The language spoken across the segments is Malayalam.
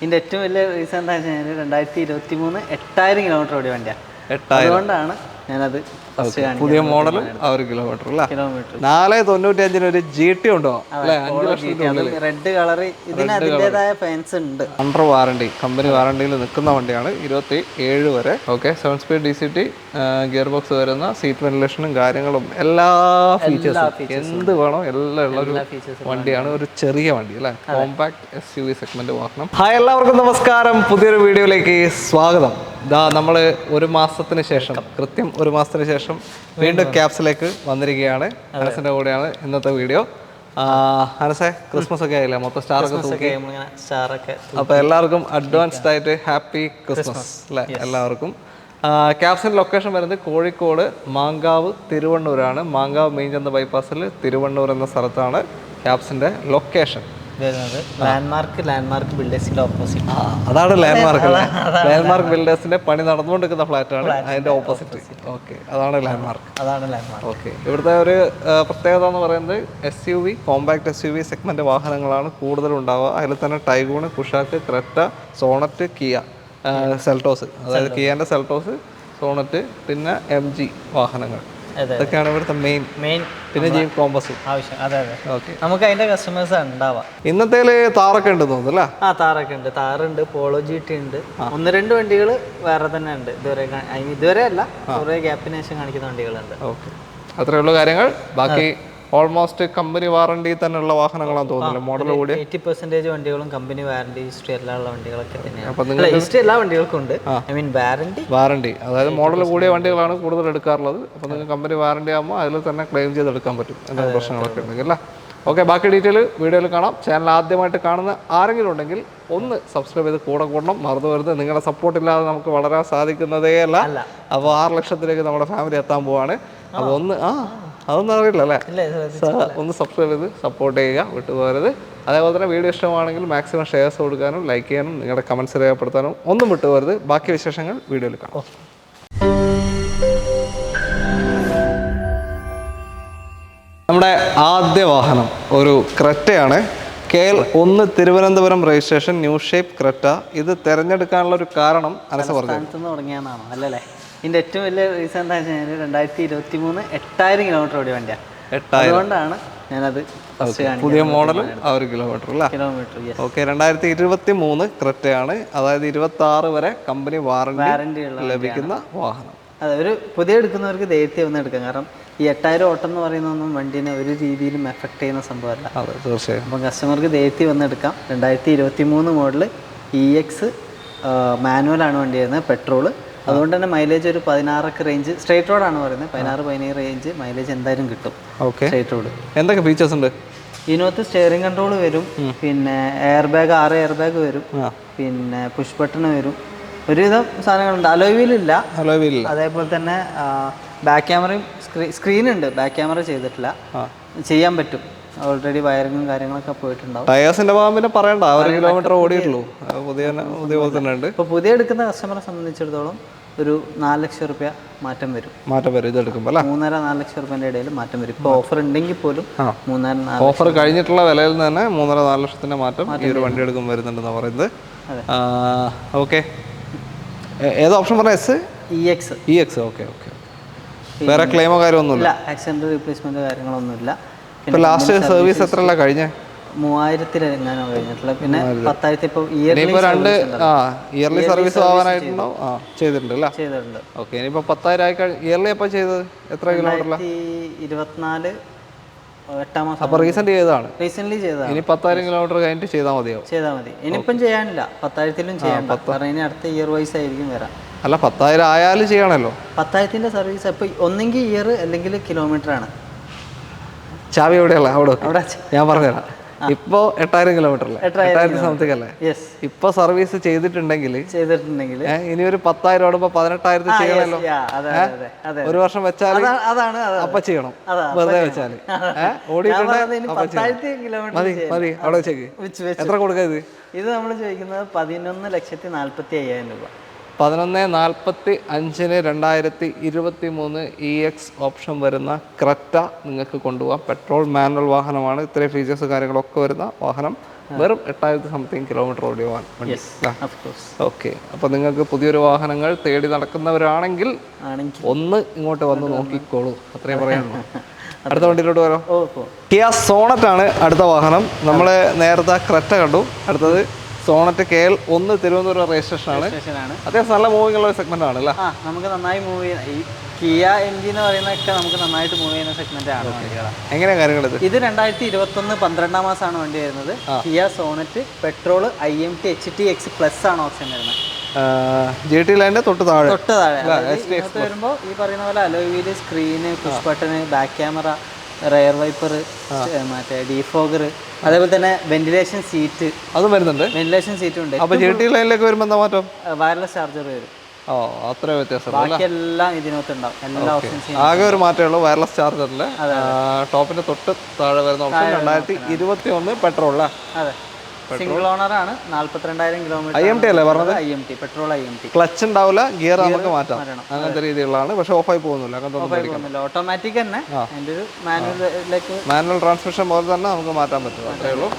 ഇതിന്റെ ഏറ്റവും വലിയ റീസൺ എന്താ വെച്ചാൽ രണ്ടായിരത്തി ഇരുപത്തി മൂന്ന് എട്ടായിരം കിലോമീറ്റർ ഓടിയ വണ്ടിയാണ് അതുകൊണ്ടാണ് ഞാനത് പുതിയ മോഡലും ആ ഒരു കിലോമീറ്റർ അല്ലേ? കിലോമീറ്റർ. നാല് തൊണ്ണൂറ്റി അഞ്ചിന് ഒരു ജി ടി ഉണ്ടോ? അല്ലെ അഞ്ച് ലക്ഷത്തിന്റെ റെഡ് കളർ ഇതിന് അതിന്റെതായ ഫാൻസ് ഉണ്ട്. അണ്ടർ വാറണ്ടി കമ്പനി വാറണ്ടിയിൽ നിൽക്കുന്ന വണ്ടിയാണ് ഇരുപത്തി ഏഴ് വരെ. Okay seven speed D C T gear box വരുന്ന സീറ്റ് വെന്റിലേഷനും കാര്യങ്ങളും എല്ലാ ഫീച്ചേഴ്സും എന്ത് വേണോ എല്ലാം ഉള്ള ഒരു വണ്ടിയാണ്. ഒരു ചെറിയ വണ്ടി അല്ലെ? Compact S U V segment വാഹനം. ഹായ് എല്ലാവർക്കും നമസ്കാരം. പുതിയൊരു വീഡിയോയിലേക്ക് സ്വാഗതം. ഇതാ നമ്മൾ ഒരു മാസത്തിന് ശേഷം കൃത്യം ഒരു മാസത്തിന് ശേഷം വീണ്ടും ക്യാപ്സിലേക്ക് വന്നിരിക്കുകയാണ് അനസിന്റെ കൂടെയാണ് ഇന്നത്തെ വീഡിയോ. അനസേ ക്രിസ്മസ് ഒക്കെ ആയില്ലേ? മൊത്തം സ്റ്റാർ ഒക്കെ തൂക്കി. സ്റ്റാറൊക്കെ അപ്പൊ എല്ലാവർക്കും അഡ്വാൻസ്ഡ് ആയിട്ട് ഹാപ്പി ക്രിസ്മസ് അല്ലേ? എല്ലാവർക്കും. ക്യാപ്സിന്റെ ലൊക്കേഷൻ വരുന്നത് കോഴിക്കോട് മാങ്കാവ് തിരുവണ്ണൂരാണ്. മാങ്കാവ് മെയിൻചന്ത ബൈപ്പാസിൽ തിരുവണ്ണൂർ എന്ന സ്ഥലത്താണ് ക്യാപ്സിന്റെ ലൊക്കേഷൻ വരുന്നത്. ലാൻഡ്മാർക്ക് ലാൻഡ്മാർക്ക് ബിൽഡേഴ്സിന്റെ ഓപ്പോസിറ്റ് അതാണ് ലാൻഡ്മാർക്ക് ലാൻഡ്മാർക്ക് ബിൽഡേഴ്സിന്റെ പണി നടന്നുകൊണ്ടിരിക്കുന്ന ഫ്ലാറ്റാണ് അതിന്റെ ഓപ്പോസിറ്റ് ഓക്കെ അതാണ് ലാൻഡ്മാർക്ക് അതാണ് ലാൻഡ്മാർക്ക് ഓക്കെ ഇവിടുത്തെ ഒരു പ്രത്യേകത എന്ന് പറയുന്നത് S U V compact S U V segment വാഹനങ്ങളാണ് കൂടുതൽ ഉണ്ടാവുക. അതിൽ തന്നെ Taigun Kushaq Creta Sonet Kia Seltos അതായത് കിയാന്റെ സെൽട്ടോസ് സോണറ്റ് പിന്നെ എം ജി വാഹനങ്ങൾ. ഇതൊക്കെയാണ് ഇവിടുത്തെ മെയിൻ മെയിൻ പിന്നെ ജീപ്പ് കോമ്പസും ആവശ്യം. അതെ അതെ. ഓക്കെ നമുക്ക് അതിന്റെ കസ്റ്റമേഴ്സ് ഉണ്ടാവാം. ഇന്നത്തെ താറൊക്കെ ഉണ്ട് തോന്നുന്നു അല്ലേ? ആ താറൊക്കെ ഉണ്ട്. താറുണ്ട് പോളോ ജി ടി ഉണ്ട്. ഒന്ന് രണ്ട് വണ്ടികൾ വേറെ തന്നെ ഉണ്ട്. ഇതുവരെ ഇതുവരെ അല്ല കുറെ ഗ്യാപ്പിന് ശേഷം കാണിക്കുന്ന വണ്ടികളുണ്ട്. ഓക്കെ അത്രയുള്ള കാര്യങ്ങൾ. ബാക്കി ഓൾമോസ്റ്റ് കമ്പനി വാറണ്ടി തന്നെയുള്ള വാഹനങ്ങളാണ് തോന്നുന്നത് മോഡൽ കൂടി എയ്റ്റി പെർസെന്റേജ് വണ്ടികളും കമ്പനി വാറണ്ടി ഹിസ്റ്ററി എല്ലാ ഉള്ള വണ്ടികളൊക്കെ തന്നെയാണ്. ഹിസ്റ്ററി എല്ലാ വണ്ടികൾക്കും ഉണ്ട്. ഐ മീൻ വാറണ്ടി വാറണ്ടി അതായത് മോഡൽ കൂടിയ വണ്ടികളാണ് കൂടുതൽ എടുക്കാറുള്ളത്. അപ്പോൾ നിങ്ങൾക്ക് കമ്പനി വാറണ്ടി ആകുമ്പോൾ അതിൽ തന്നെ ക്ലെയിം ചെയ്ത് എടുക്കാൻ പറ്റും എന്തെങ്കിലും പ്രശ്നങ്ങളൊക്കെ ഉണ്ടെങ്കിൽ അല്ലേ? ഓക്കെ ബാക്കി ഡീറ്റെയിൽ വീഡിയോയിൽ കാണാം. ചാനൽ ആദ്യമായിട്ട് കാണുന്ന ആരെങ്കിലും ഉണ്ടെങ്കിൽ ഒന്ന് സബ്സ്ക്രൈബ് ചെയ്ത് കൂടെ കൂടണം. മറന്നു വരുന്നത് നിങ്ങളുടെ സപ്പോർട്ട് ഇല്ലാതെ നമുക്ക് വളരാൻ സാധിക്കുന്നതേ അല്ല. അല്ല. അപ്പോൾ ആറ് ലക്ഷത്തിലേക്ക് നമ്മുടെ ഫാമിലി എത്താൻ പോവാണ്. അപ്പോൾ ഒന്ന് ആ അതൊന്നും അറിയില്ല അല്ലേ? ഇല്ല ഒന്ന് സബ്സ്ക്രൈബ് ചെയ്ത് സപ്പോർട്ട് ചെയ്യുക വിട്ടുപോകരുത്. അതേപോലെ തന്നെ വീഡിയോ ഇഷ്ടമാണെങ്കിൽ മാക്സിമം ഷെയർസ് കൊടുക്കാനും ലൈക്ക് ചെയ്യാനും നിങ്ങളുടെ കമൻസ് രേഖപ്പെടുത്താനും ഒന്നും വിട്ടുപോകരുത്. ബാക്കി വിശേഷങ്ങൾ വീഡിയോയിൽ കാണാം. നമ്മുടെ ആദ്യ വാഹനം ഒരു ക്രെറ്റയാണ്. കെ എൽ ഒന്ന് Thiruvananthapuram registration new shape Creta. ഇത് തിരഞ്ഞെടുക്കാനുള്ള ഒരു കാരണം അനസ പറഞ്ഞു? തുടങ്ങിയാണോ അല്ലല്ലേ? ഇതിന്റെ ഏറ്റവും വലിയ റീസൺ എന്താ വെച്ചാൽ രണ്ടായിരത്തി ഇരുപത്തി മൂന്ന് എട്ടായിരം കിലോമീറ്റർ ഓടിയ വണ്ടിയാണ് അതുകൊണ്ടാണ് ഞാനത് പുതിയ മോഡൽ ആ ഒരു കിലോമീറ്റർ അല്ലേ? കിലോമീറ്റർ ഓക്കെ രണ്ടായിരത്തി ഇരുപത്തി മൂന്ന് ക്രെറ്റയാണ് അതായത് ഇരുപത്തി ആറ് വരെ കമ്പനി വാറണ്ടി വാറണ്ടി ലഭിക്കുന്ന വാഹനം. അതെ ഒരു പുതിയ എടുക്കുന്നവർക്ക് ധൈര്യത്തിൽ ഒന്ന് എടുക്കാം. കാരണം ഈ എട്ടായിരം ഓട്ടം എന്ന് പറയുന്നൊന്നും വണ്ടീനെ ഒരു രീതിയിലും എഫക്ട് ചെയ്യുന്ന സംഭവമല്ല. അതെ തീർച്ചയായും. അപ്പം കസ്റ്റമർക്ക് ധൈര്യത്തിൽ വന്ന് എടുക്കാം. രണ്ടായിരത്തി ഇരുപത്തി മൂന്ന് മോഡൽ ഇ എക്സ് ആണ് വണ്ടി വരുന്നത് പെട്രോൾ അതുകൊണ്ട് തന്നെ മൈലേജ് ഒരു പതിനാറൊക്കെ റേഞ്ച് സ്ട്രേറ്റ് റോഡാണ് പറയുന്നത്. പതിനാറ് പതിനേഴ് റേഞ്ച് മൈലേജ് എന്തായാലും കിട്ടും. ഓക്കെ സ്ട്രേറ്റ് റോഡ് എന്തൊക്കെ ഫീച്ചേഴ്സ് ഉണ്ട്? ഇതിനകത്ത് സ്റ്റിയറിംഗ് കൺട്രോൾ വരും പിന്നെ എയർ ബാഗ് ആറ് എയർ ബാഗ് വരും പിന്നെ പുഷ് ബട്ടൺ വരും. ഒരുവിധം സാധനങ്ങളുണ്ട്. അലോയ് വീലില്ല ഹലോ വീലില്ല അതേപോലെ തന്നെ ബാക്ക് ക്യാമറയും സ്ക്രീൻ ഉണ്ട്. ബാക്ക് ക്യാമറ ചെയ്തിട്ടില്ല. ചെയ്യാൻ പറ്റും. ഓൾറെഡി വയറിങ്ങും കാര്യങ്ങളൊക്കെ പോയിട്ടുണ്ടാവും. ടയേഴ്സിന്റെ ഭാഗം പിന്നെ പറയണ്ട. ഒരു കിലോമീറ്റർ ഓടിയിട്ടുള്ളൂ. പുതിയ പുതിയ പോലെ തന്നെ ഉണ്ട്. ഇപ്പോൾ പുതിയ എടുക്കുന്ന കസ്റ്റമറെ സംബന്ധിച്ചിടത്തോളം ഒരു നാല് ലക്ഷം റുപ്യ മാറ്റം വരും. മാറ്റം വരും. ഇത് എടുക്കുമ്പോൾ അല്ലേ? മൂന്നര നാല് ലക്ഷം റുപ്യന്റെ ഇടയിൽ മാറ്റം വരും. ഇപ്പോൾ ഓഫർ ഉണ്ടെങ്കിൽ പോലും മൂന്നര നാല് ഓഫർ കഴിഞ്ഞിട്ടുള്ള വിലയിൽ തന്നെ മൂന്നര നാല് ലക്ഷത്തിന്റെ മാറ്റം ഈ ഒരു വണ്ടി എടുക്കുമ്പോൾ വരുന്നുണ്ടെന്ന് പറയുന്നത്. ഓക്കെ ഏത് ഓപ്ഷൻ പറഞ്ഞ? S E X E X okay okay വേറെ ക്ലെയിമോ കാര്യമൊന്നുമില്ല ആക്സിഡന്റ് റീപ്ലേസ്മെന്റ് കാര്യങ്ങളൊന്നുമില്ല ഇപ്പൊ ലാസ്റ്റ് സർവീസ് എത്രയല്ല കഴിഞ്ഞേ? കഴിഞ്ഞിട്ടുള്ള. പിന്നെ പത്തായിരത്തി ഇയർലി ഇനിയിപ്പോ രണ്ട് ആ ഇയർലി സർവീസ് ആവാനായിട്ടുണ്ടോ ആ ചെയ്തിട്ടുണ്ട് അല്ലേ? ചെയ്തിട്ടുണ്ട്. ഓക്കെ ഇനിയിപ്പോ പത്തായിരം ആയി കഴിഞ്ഞ ഇയർലി എപ്പോ ചെയ്തത്? എത്ര കിലോമീറ്ററില രണ്ടായിരത്തി ഇരുപത്തിനാല് എട്ടാം മാസം. അപ്പൊ റീസെന്റ് ചെയ്തതാണ്. റീസെന്റ് ചെയ്തതാണ്. ഇനി പത്തായിരം കിലോമീറ്റർ കഴിഞ്ഞിട്ട് ചെയ്താൽ മതിയോ ചെയ്താൽ മതി. ഇനിയിപ്പം ചെയ്യാനില്ല. പത്തായിരത്തിലും കാരണം ഇനി അടുത്ത ഇയർ വൈസ് ആയിരിക്കും വരാം അല്ല പത്തായിരം ആയാലും ചെയ്യണല്ലോ. പത്തായിരത്തിന്റെ സർവീസ് ഇപ്പോൾ ഒന്നെങ്കിൽ ഇയർ അല്ലെങ്കിൽ കിലോമീറ്റർ ആണ്. ചാവി എവിടെയല്ല അവിടെ ഞാൻ പറഞ്ഞുതരാം. ഇപ്പോ എട്ടായിരം കിലോമീറ്റർ അല്ലേ എട്ടായിരത്തി സംതിങ് അല്ലേ ഇപ്പൊ സർവീസ് ചെയ്തിട്ടുണ്ടെങ്കിൽ ചെയ്തിട്ടുണ്ടെങ്കിൽ. ഇനി ഒരു പത്തായിരം ഓടുമ്പോ പതിനെട്ടായിരത്തി ചെയ്യണമല്ലോ ഒരു വർഷം വെച്ചാൽ അതാണ് അതെ അപ്പൊ ചെയ്യണം. വെറുതെ വെച്ചാൽ. മതി മതി അവിടെ വെച്ചേക്ക്. വെച്ച് വെച്ച്. എത്ര കൊടുക്കുക ഇത്? ഇത് നമ്മൾ ചോദിക്കുന്നത് പതിനൊന്ന് ലക്ഷത്തി നാല്പത്തി അയ്യായിരം രൂപ. പതിനൊന്ന് നാൽപ്പത്തി അഞ്ചിന് രണ്ടായിരത്തി ഇരുപത്തി മൂന്ന് ഇ എക്സ് ഓപ്ഷൻ വരുന്ന ക്രറ്റ നിങ്ങൾക്ക് കൊണ്ടുപോകാം. പെട്രോൾ മാനുവൽ വാഹനമാണ്. ഇത്രയും ഫീച്ചേഴ്സ് കാര്യങ്ങളൊക്കെ വരുന്ന വാഹനം വെറും എട്ടായിരത്തി സംതിങ് കിലോമീറ്റർ ഓടിയ ഓക്കെ അപ്പോൾ നിങ്ങൾക്ക് പുതിയൊരു വാഹനങ്ങൾ തേടി നടക്കുന്നവരാണെങ്കിൽ ഒന്ന് ഇങ്ങോട്ട് വന്ന് നോക്കിക്കോളൂ. അത്രയും പറയാനുള്ളൂ അടുത്ത വണ്ടിയിലോട്ട് വരാം. കിയ സോണറ്റ് ആണ് അടുത്ത വാഹനം. നമ്മൾ നേരത്തെ ക്രറ്റ കണ്ടു. അടുത്തത് സോണറ്റ് കെ എൽ ഒന്ന് തിരുവനന്തപുരം രജിസ്ട്രേഷൻ ആണ് അത്യാവശ്യം നല്ല മൂവിംഗ് ഉള്ള സെഗ്മെന്റ് ആണ് അല്ലേ നമുക്ക് നന്നായി മൂവ് ചെയ്യുന്ന ഈ കിയ എം ജി എന്ന് പറയുന്നതൊക്കെ നമുക്ക് നന്നായിട്ട് മൂവ് ചെയ്യുന്ന സെഗ്മെന്റ് ആണ് എങ്ങനെയാണ് കാര്യങ്ങൾ ഇത്? രണ്ടായിരത്തി ഇരുപത്തൊന്ന് പന്ത്രണ്ടാം മാസമാണ് വണ്ടി വരുന്നത്. Kia Sonet petrol I M T H T X plus ആണ് ഓപ്ഷൻ വരുന്നത്. ജി ടി ലൈന്റെ തൊട്ട് താഴെ. തൊട്ട് താഴെ. വരുമ്പോൾ ഈ പറയുന്ന പോലെ alloy wheel screen push button back camera rear wiper മറ്റേ ഡീഫോഗർ അതേപോലെ തന്നെ വെന്റിലേഷൻ സീറ്റ്. അതും വരുന്നുണ്ട്. വെന്റിലേഷൻ സീറ്റും ഉണ്ട്. അപ്പോൾ ജി ടി ലൈനിലേക്ക് വരുമ്പോൾ എന്താ മാറ്റം? വയർലെസ് ചാർജർ വരും. ഓ അത്ര വ്യത്യാസം ബാക്കിയെല്ലാം ഇതിനകത്ത് ഉണ്ടാവും എല്ലാ ഓപ്ഷൻസും ആകെ ഒരു വയർലെസ് ചാർജറിൽ ടോപ്പിന്റെ തൊട്ട് താഴെ വരുന്ന ഓപ്ഷൻ രണ്ടായിരത്തി ഇരുപത്തി ഒന്ന് പെട്രോൾ അതെ. സിംഗിൾ ഓണർ ആണ്. നാല്പത്തിരണ്ടായിരം കിലോമീറ്റർ ഐ എം ടി അല്ലേ പറഞ്ഞത്? I M T petrol I M T clutch ഉണ്ടാവില്ല ഗിയർ നമുക്ക് മാറ്റാം. അങ്ങനത്തെ രീതിയിലുള്ളതാണ്. പക്ഷെ ഓഫായി പോകുന്നില്ല. ഓട്ടോമാറ്റിക് തന്നെ. അതിന്റെ ഒരു മാനുവലിലേക്ക് മാനുവൽ ട്രാൻസ്മിഷൻ പോലെ തന്നെ നമുക്ക് മാറ്റാൻ പറ്റും. അത്രേ ഉള്ളൂ.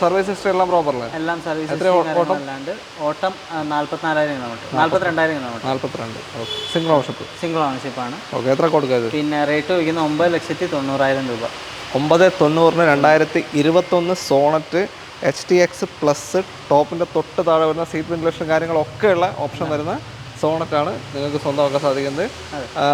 സർവീസ് ഹിസ്റ്ററി എല്ലാം പ്രോപ്പറല്ലേ എല്ലാം സർവീസ് അല്ലാണ്ട് ഓട്ടം? നാല്പത്തിനാലായിരം കിലോമീറ്റർ നാല്പത്തിരണ്ടായിരം കിലോമീറ്റർ നാല്പത്തിരണ്ട്. സിംഗിൾ ഓണർഷിപ്പ് സിംഗിൾ ഓണർഷിപ്പ് ആണ്. ഓക്കെ. എത്ര കൊടുക്കുക പിന്നെ റേറ്റ് വയ്ക്കുന്ന ഒമ്പത് ലക്ഷത്തി തൊണ്ണൂറായിരം രൂപ. ഒമ്പത് തൊണ്ണൂറിന് രണ്ടായിരത്തി ഇരുപത്തൊന്ന് Sonet H T X plus ടോപ്പിന്റെ തൊട്ട് താഴെ വരുന്ന സീറ്റ് വെന്റിലേഷൻ കാര്യങ്ങളൊക്കെയുള്ള ഓപ്ഷൻ വരുന്ന സോണറ്റാണ് ആണ് നിങ്ങൾക്ക് സ്വന്തമാക്കാൻ സാധിക്കുന്നത്.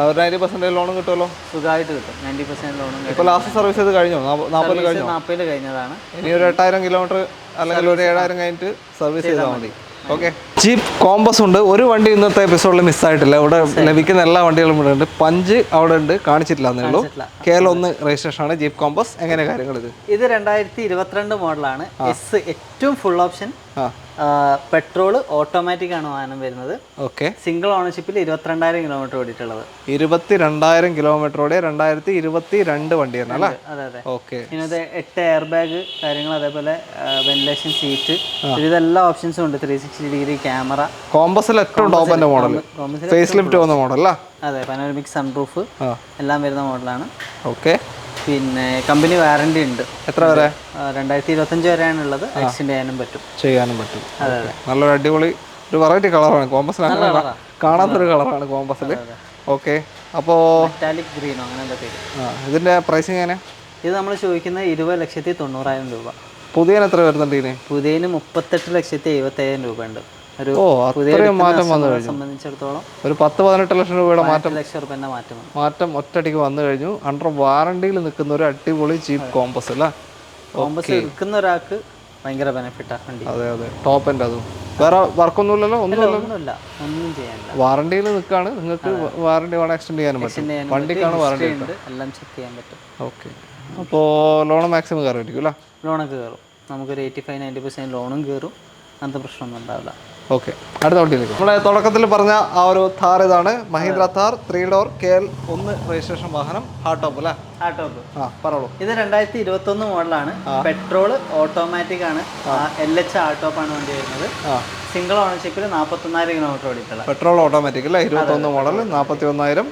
ഒരു നയന്റി പെർസെന്റേജ് ലോണും കിട്ടുമല്ലോ? സുഖമായിട്ട് കിട്ടും. നയന്റി പെർസെന്റ് ലോണും ഇപ്പോൾ ലാസ്റ്റ് സർവീസ് ചെയ്ത് കഴിഞ്ഞോ? നാൽപ്പത് കഴിഞ്ഞോ? നാൽപ്പതിൽ കഴിഞ്ഞതാണ്. ഇനി ഒരു എട്ടായിരം കിലോമീറ്റർ അല്ലെങ്കിൽ ഒരു ഏഴായിരം കഴിഞ്ഞിട്ട് സർവീസ് ചെയ്താൽ മതി. ഓക്കെ. ജീപ്പ് കോമ്പസ് ഉണ്ട്. ഒരു വണ്ടി ഇന്നത്തെ എപ്പിസോഡിൽ മിസ്സായിട്ടില്ല ഇവിടെ ലഭിക്കുന്ന എല്ലാ വണ്ടികളും ഇവിടെ ഉണ്ട്. പഞ്ച് അവിടെ ഉണ്ട്. കാണിച്ചിട്ടില്ല എന്നേ ഉള്ളൂ. കെ എൽ ഒന്ന് രജിസ്ട്രേഷൻ ആണ്. Jeep Compass. എങ്ങനെ കാര്യങ്ങൾ ഇത്? ഇത് രണ്ടായിരത്തി ഇരുപത്തിരണ്ട് മോഡലാണ് എസ് ഏറ്റവും ഫുൾ ഓപ്ഷൻ പെട്രോൾ ഓട്ടോമാറ്റിക് ആണ് വാഹനം വരുന്നത്. ഓക്കെ. സിംഗിൾ ഓണർഷിപ്പിൽ ഇരുപത്തിരണ്ടായിരം കിലോമീറ്റർ ഓടിയിട്ടുള്ളത്. ഇരുപത്തി രണ്ടായിരം കിലോമീറ്ററോടെ രണ്ടായിരത്തി ഇരുപത്തി രണ്ട് വണ്ടിയാണ് അല്ലേ? അതെ അതെ. ഓക്കെ. ഇതിനകത്ത് എട്ട് എയർ ബാഗ് കാര്യങ്ങൾ അതേപോലെ വെന്റിലേഷൻ സീറ്റ് ഇതെല്ലാ ഓപ്ഷൻസും ഉണ്ട്. ത്രീ സിക്സ്റ്റി ഡിഗ്രി ക്യാമറ കോമ്പസിൽ ഏറ്റവും മോഡൽ ഫേസ് ലിഫ്റ്റ് വന്ന മോഡൽ അല്ല? അതെ പനോരമിക് സൺറൂഫ് എല്ലാം വരുന്ന മോഡലാണ് ഓക്കെ. പിന്നെ കമ്പനി വാറണ്ടി ഉണ്ട്. എത്ര വരെ? രണ്ടായിരത്തി ഇരുപത്തഞ്ച് വരെയാണ് ഉള്ളത് എക്സ്റ്റെൻഡ് ചെയ്യാനും പറ്റും. ചെയ്യാനും പറ്റും. അതെ നല്ലൊരു അടിപൊളി ഒരു വെറൈറ്റി കളറാണ് കോമ്പസിൽ അങ്ങനെ കാ- കാണാത്തൊരു കളറാണ് കോമ്പസിൽ ഓക്കെ അപ്പോ മെറ്റാലിക് ഗ്രീനോ അങ്ങനെ എന്താ പേര്. ഇതിന്റെ പ്രൈസിങ് എങ്ങനെ? ഇത് നമ്മൾ ചോദിക്കുന്നത് ഇരുപത് ലക്ഷത്തി തൊണ്ണൂറായിരം രൂപ. പുതിയ എത്ര വരുന്നുണ്ട് ഇതിന്? പുതിയതിന് മുപ്പത്തെട്ട് ലക്ഷത്തി എഴുപത്തയ്യായിരം രൂപ ഉണ്ട്. ഒരു പുതിയ മാറ്റം വന്നു സംബന്ധിച്ചിടത്തോളം ഒരു പത്ത് പതിനെട്ട് ലക്ഷം രൂപയുടെ മാറ്റം. ലക്ഷം റുപ്യന്റെ മാറ്റം വന്നു. മാറ്റം ഒറ്റയടിക്ക് വന്നു കഴിഞ്ഞു. അണ്ടർ വാറണ്ടിയിൽ നിൽക്കുന്ന ഒരു അടിപൊളി ചീപ്പ് കോമ്പസ് അല്ല? കോമ്പസ് എടുക്കുന്ന ഒരാൾക്ക് ഭയങ്കര ബെനിഫിറ്റാണ് അതെ അതെ. ടോപ്പ് എന്റെ അതും. വേറെ വർക്കൊന്നുമില്ലല്ലോ ഒന്നുമില്ല ഒന്നുമില്ല. ഒന്നും ചെയ്യാനില്ല. വാറണ്ടിയിൽ നിൽക്കാണ്. നിങ്ങൾക്ക് വാറണ്ടി വേണം എക്സ്റ്റെൻഡ് ചെയ്യാനും പറ്റും. വണ്ടിക്കാണ് വാറണ്ടി എല്ലാം ചെക്ക് ചെയ്യാൻ പറ്റും. ഓക്കെ അപ്പോൾ ലോൺ മാക്സിമം കയറും അല്ലേ? ലോണൊക്കെ കയറും. നമുക്കൊരു എയ്റ്റി ഫൈവ് നയന്റി പെർസെന്റ് ലോണും കയറും. അങ്ങനത്തെ പ്രശ്നമൊന്നും ഉണ്ടാവില്ല. ഓക്കെ. അടുത്ത വണ്ടിയിലേക്ക്. നമ്മളെ തുടക്കത്തിൽ പറഞ്ഞ ആ ഒരു താർ ഇതാണ്. Mahindra Thar three door K L ഒന്ന് രജിസ്ട്രേഷൻ വാഹനം ഹാർട്ട് ടോപ്പ് അല്ലേ? Hard top. ആ പറഞ്ഞോളൂ. ഇത് രണ്ടായിരത്തി ഇരുപത്തി ഒന്ന് മോഡലാണ് പെട്രോൾ ഓട്ടോമാറ്റിക് ആണ്. എൽ എച്ച് ആണ് വണ്ടി വരുന്നത്. സിംഗിൾ ഓണർഷിപ്പിൽ നാൽപ്പത്തൊന്നായിരം കിലോമീറ്റർ ഓടിയിട്ടുള്ള പെട്രോൾ ഓട്ടോമാറ്റിക് അല്ലേ? ഇരുപത്തൊന്ന് മോഡൽ നാൽപ്പത്തി ഒന്നായിരം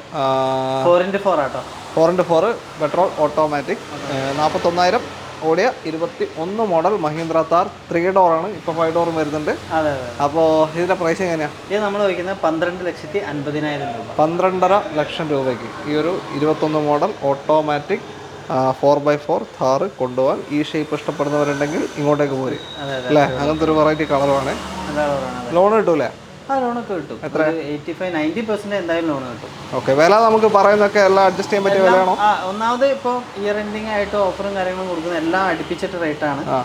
four into four auto. Four into four petrol automatic. നാൽപ്പത്തൊന്നായിരം ഓടിയ ഇരുപത്തി ഒന്ന് model Mahindra Thar three door ആണ്. ഇപ്പൊ ഫൈവ് ഡോറും വരുന്നുണ്ട്. അതെ അതെ. അപ്പോൾ ഇതിന്റെ പ്രൈസ് എങ്ങനെയാ? ഇത് നമ്മൾ വയ്ക്കുന്നത് പന്ത്രണ്ട് ലക്ഷത്തി അൻപതിനായിരം രൂപ. പന്ത്രണ്ടര ലക്ഷം രൂപയ്ക്ക് ഈ ഒരു ഇരുപത്തൊന്ന് model automatic four by four Thar കൊണ്ടുപോകാൻ ഈ ഷേപ്പ് ഇഷ്ടപ്പെടുന്നവരുണ്ടെങ്കിൽ ഇങ്ങോട്ടേക്ക് പോരും. അല്ലേ? അങ്ങനത്തെ ഒരു വെറൈറ്റി കളറാണ് ലോൺ കിട്ടൂലേ? ആ ലോണൊക്കെ കിട്ടും. എയ്റ്റി ഫൈവ് നയന്റി പെർസെന്റ് എന്തായാലും ലോൺ കിട്ടും. ഓക്കെ വില നമുക്ക് പറയുന്നൊക്കെ എല്ലാം അഡ്ജസ്റ്റ് ചെയ്യാൻ പറ്റിയ വിലയാണോ? ഒന്നാമത് ഇപ്പോൾ ഇയർ എൻഡിങ് ആയിട്ട് ഓഫറും കാര്യങ്ങളും കൊടുക്കുന്ന എല്ലാം അടുപ്പിച്ചിട്ട് റേറ്റാണ് ആണ്.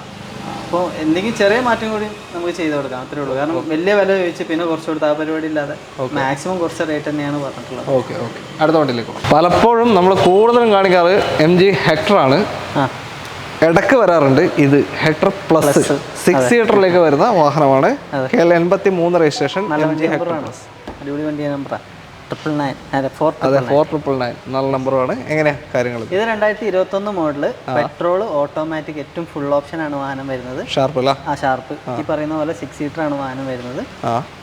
അപ്പോൾ എന്തെങ്കിലും ചെറിയ മാറ്റം കൂടി നമുക്ക് ചെയ്ത് കൊടുക്കാം അത്രേ ഉള്ളൂ. കാരണം വലിയ വില ചോദിച്ച് പിന്നെ കുറച്ച് കൊടുത്ത് ആ പരിപാടി ഇല്ലാതെ മാക്സിമം കുറച്ച് റേറ്റ് തന്നെയാണ് പറഞ്ഞിട്ടുള്ളത്. ഓക്കെ ഓക്കെ അടുത്ത വണ്ടിയിലേക്ക് പലപ്പോഴും നമ്മൾ കൂടുതലും കാണിക്കാറ് എം ജി ഹെക്ടറാണ് ആ. ഇടയ്ക്ക് വരാറുണ്ട്. ഇത് ഹെക്ടർ പ്ലസ്. സിക്സ് സീറ്ററിലേക്ക് വരുന്ന വാഹനമാണ്. കെ എൽ എൺപത്തി മൂന്ന് രജിസ്ട്രേഷൻ അടിപൊളി വണ്ടി നമ്പറാണ് അതെ ഫോർ ട്രിപ്പിൾ നയൻ നല്ല നമ്പറുമാണ് എങ്ങനെയാ കാര്യങ്ങൾ ഇത് രണ്ടായിരത്തി ഇരുപത്തൊന്ന് മോഡൽ പെട്രോൾ ഓട്ടോമാറ്റിക് ഏറ്റവും ഫുൾ ഓപ്ഷൻ ആണ് വാഹനം വരുന്നത്. ഷാർപ്പ് ആ ഷാർപ്പ് ഈ പറയുന്ന പോലെ സിക്സ് സീറ്റർ ആണ് വാഹനം വരുന്നത്.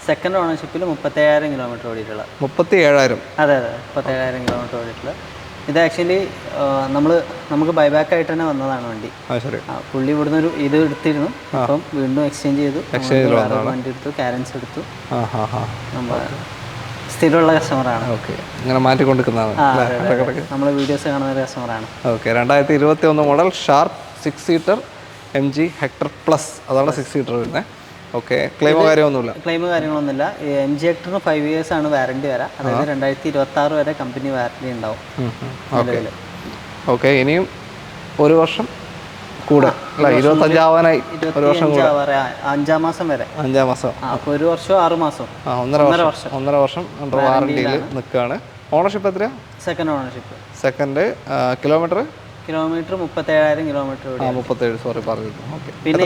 സെക്കൻഡ് ഓണർഷിപ്പിൽ മുപ്പത്തേഴായിരം കിലോമീറ്റർ ഓടിയിട്ടുള്ള. മുപ്പത്തി ഏഴായിരം അതെ അതെ. മുപ്പത്തേഴായിരം കിലോമീറ്റർ ഓടിയിട്ടുള്ള. ഇത് ആക്ച്വലി നമ്മൾ നമുക്ക് ബൈബാക്ക് ആയിട്ട് തന്നെ വന്നതാണ് വണ്ടി. പുള്ളി ഇവിടുന്ന് ഒരു ഇത് എടുത്തിരുന്നു. അപ്പം വീണ്ടും എക്സ്ചേഞ്ച് ചെയ്തു. വണ്ടി എടുത്തു കാരൻസ് എടുത്തു. സ്ഥിരമുള്ള കസ്റ്റമറാണ് ഓക്കെ. ഇങ്ങനെ മാറ്റിക്കൊണ്ടിരിക്കുന്നതാണ്. ആ നമ്മൾ വീഡിയോസ് കാണുന്ന ഒരു കസ്റ്റമറാണ് ഓക്കെ. രണ്ടായിരത്തി ഇരുപത്തി ഒന്ന് model sharp six seater M G Hector plus അതാണ് സിക്സ് സീറ്റർ വരുന്നത്. ഓക്കെ. ക്ലെയിമോ കാര്യമൊന്നുമില്ല. ക്ലെയിം കാര്യങ്ങളൊന്നുമില്ല. ജി ഫൈവ് ഇയേഴ്സ് ആണ് വാറണ്ടി വരാം. അതായത് രണ്ടായിരത്തി ഇരുപത്തി ആറ് വരെ കമ്പനി വാറണ്ടി ഉണ്ടാവും. ഓക്കെ. ഓക്കെ ഇനിയും ഒരു വർഷം കൂടെ. അല്ല ഇരുപത്തഞ്ചാവാനായി. ഒരു വർഷം അഞ്ചാം മാസം വരെ. അഞ്ചാം മാസം. ആ ഒരു വർഷം ആറ് മാസം. ആ ഒന്നര വർഷം. ഒന്നര വർഷം വാറണ്ടിയിൽ നിൽക്കുകയാണ് ഓണർഷിപ്പ് എത്രയാ? Second ownership second kilometre kilometre മുപ്പത്തേഴായിരം kilometre മുപ്പത്തേഴ് സോറി പറഞ്ഞു പിന്നെ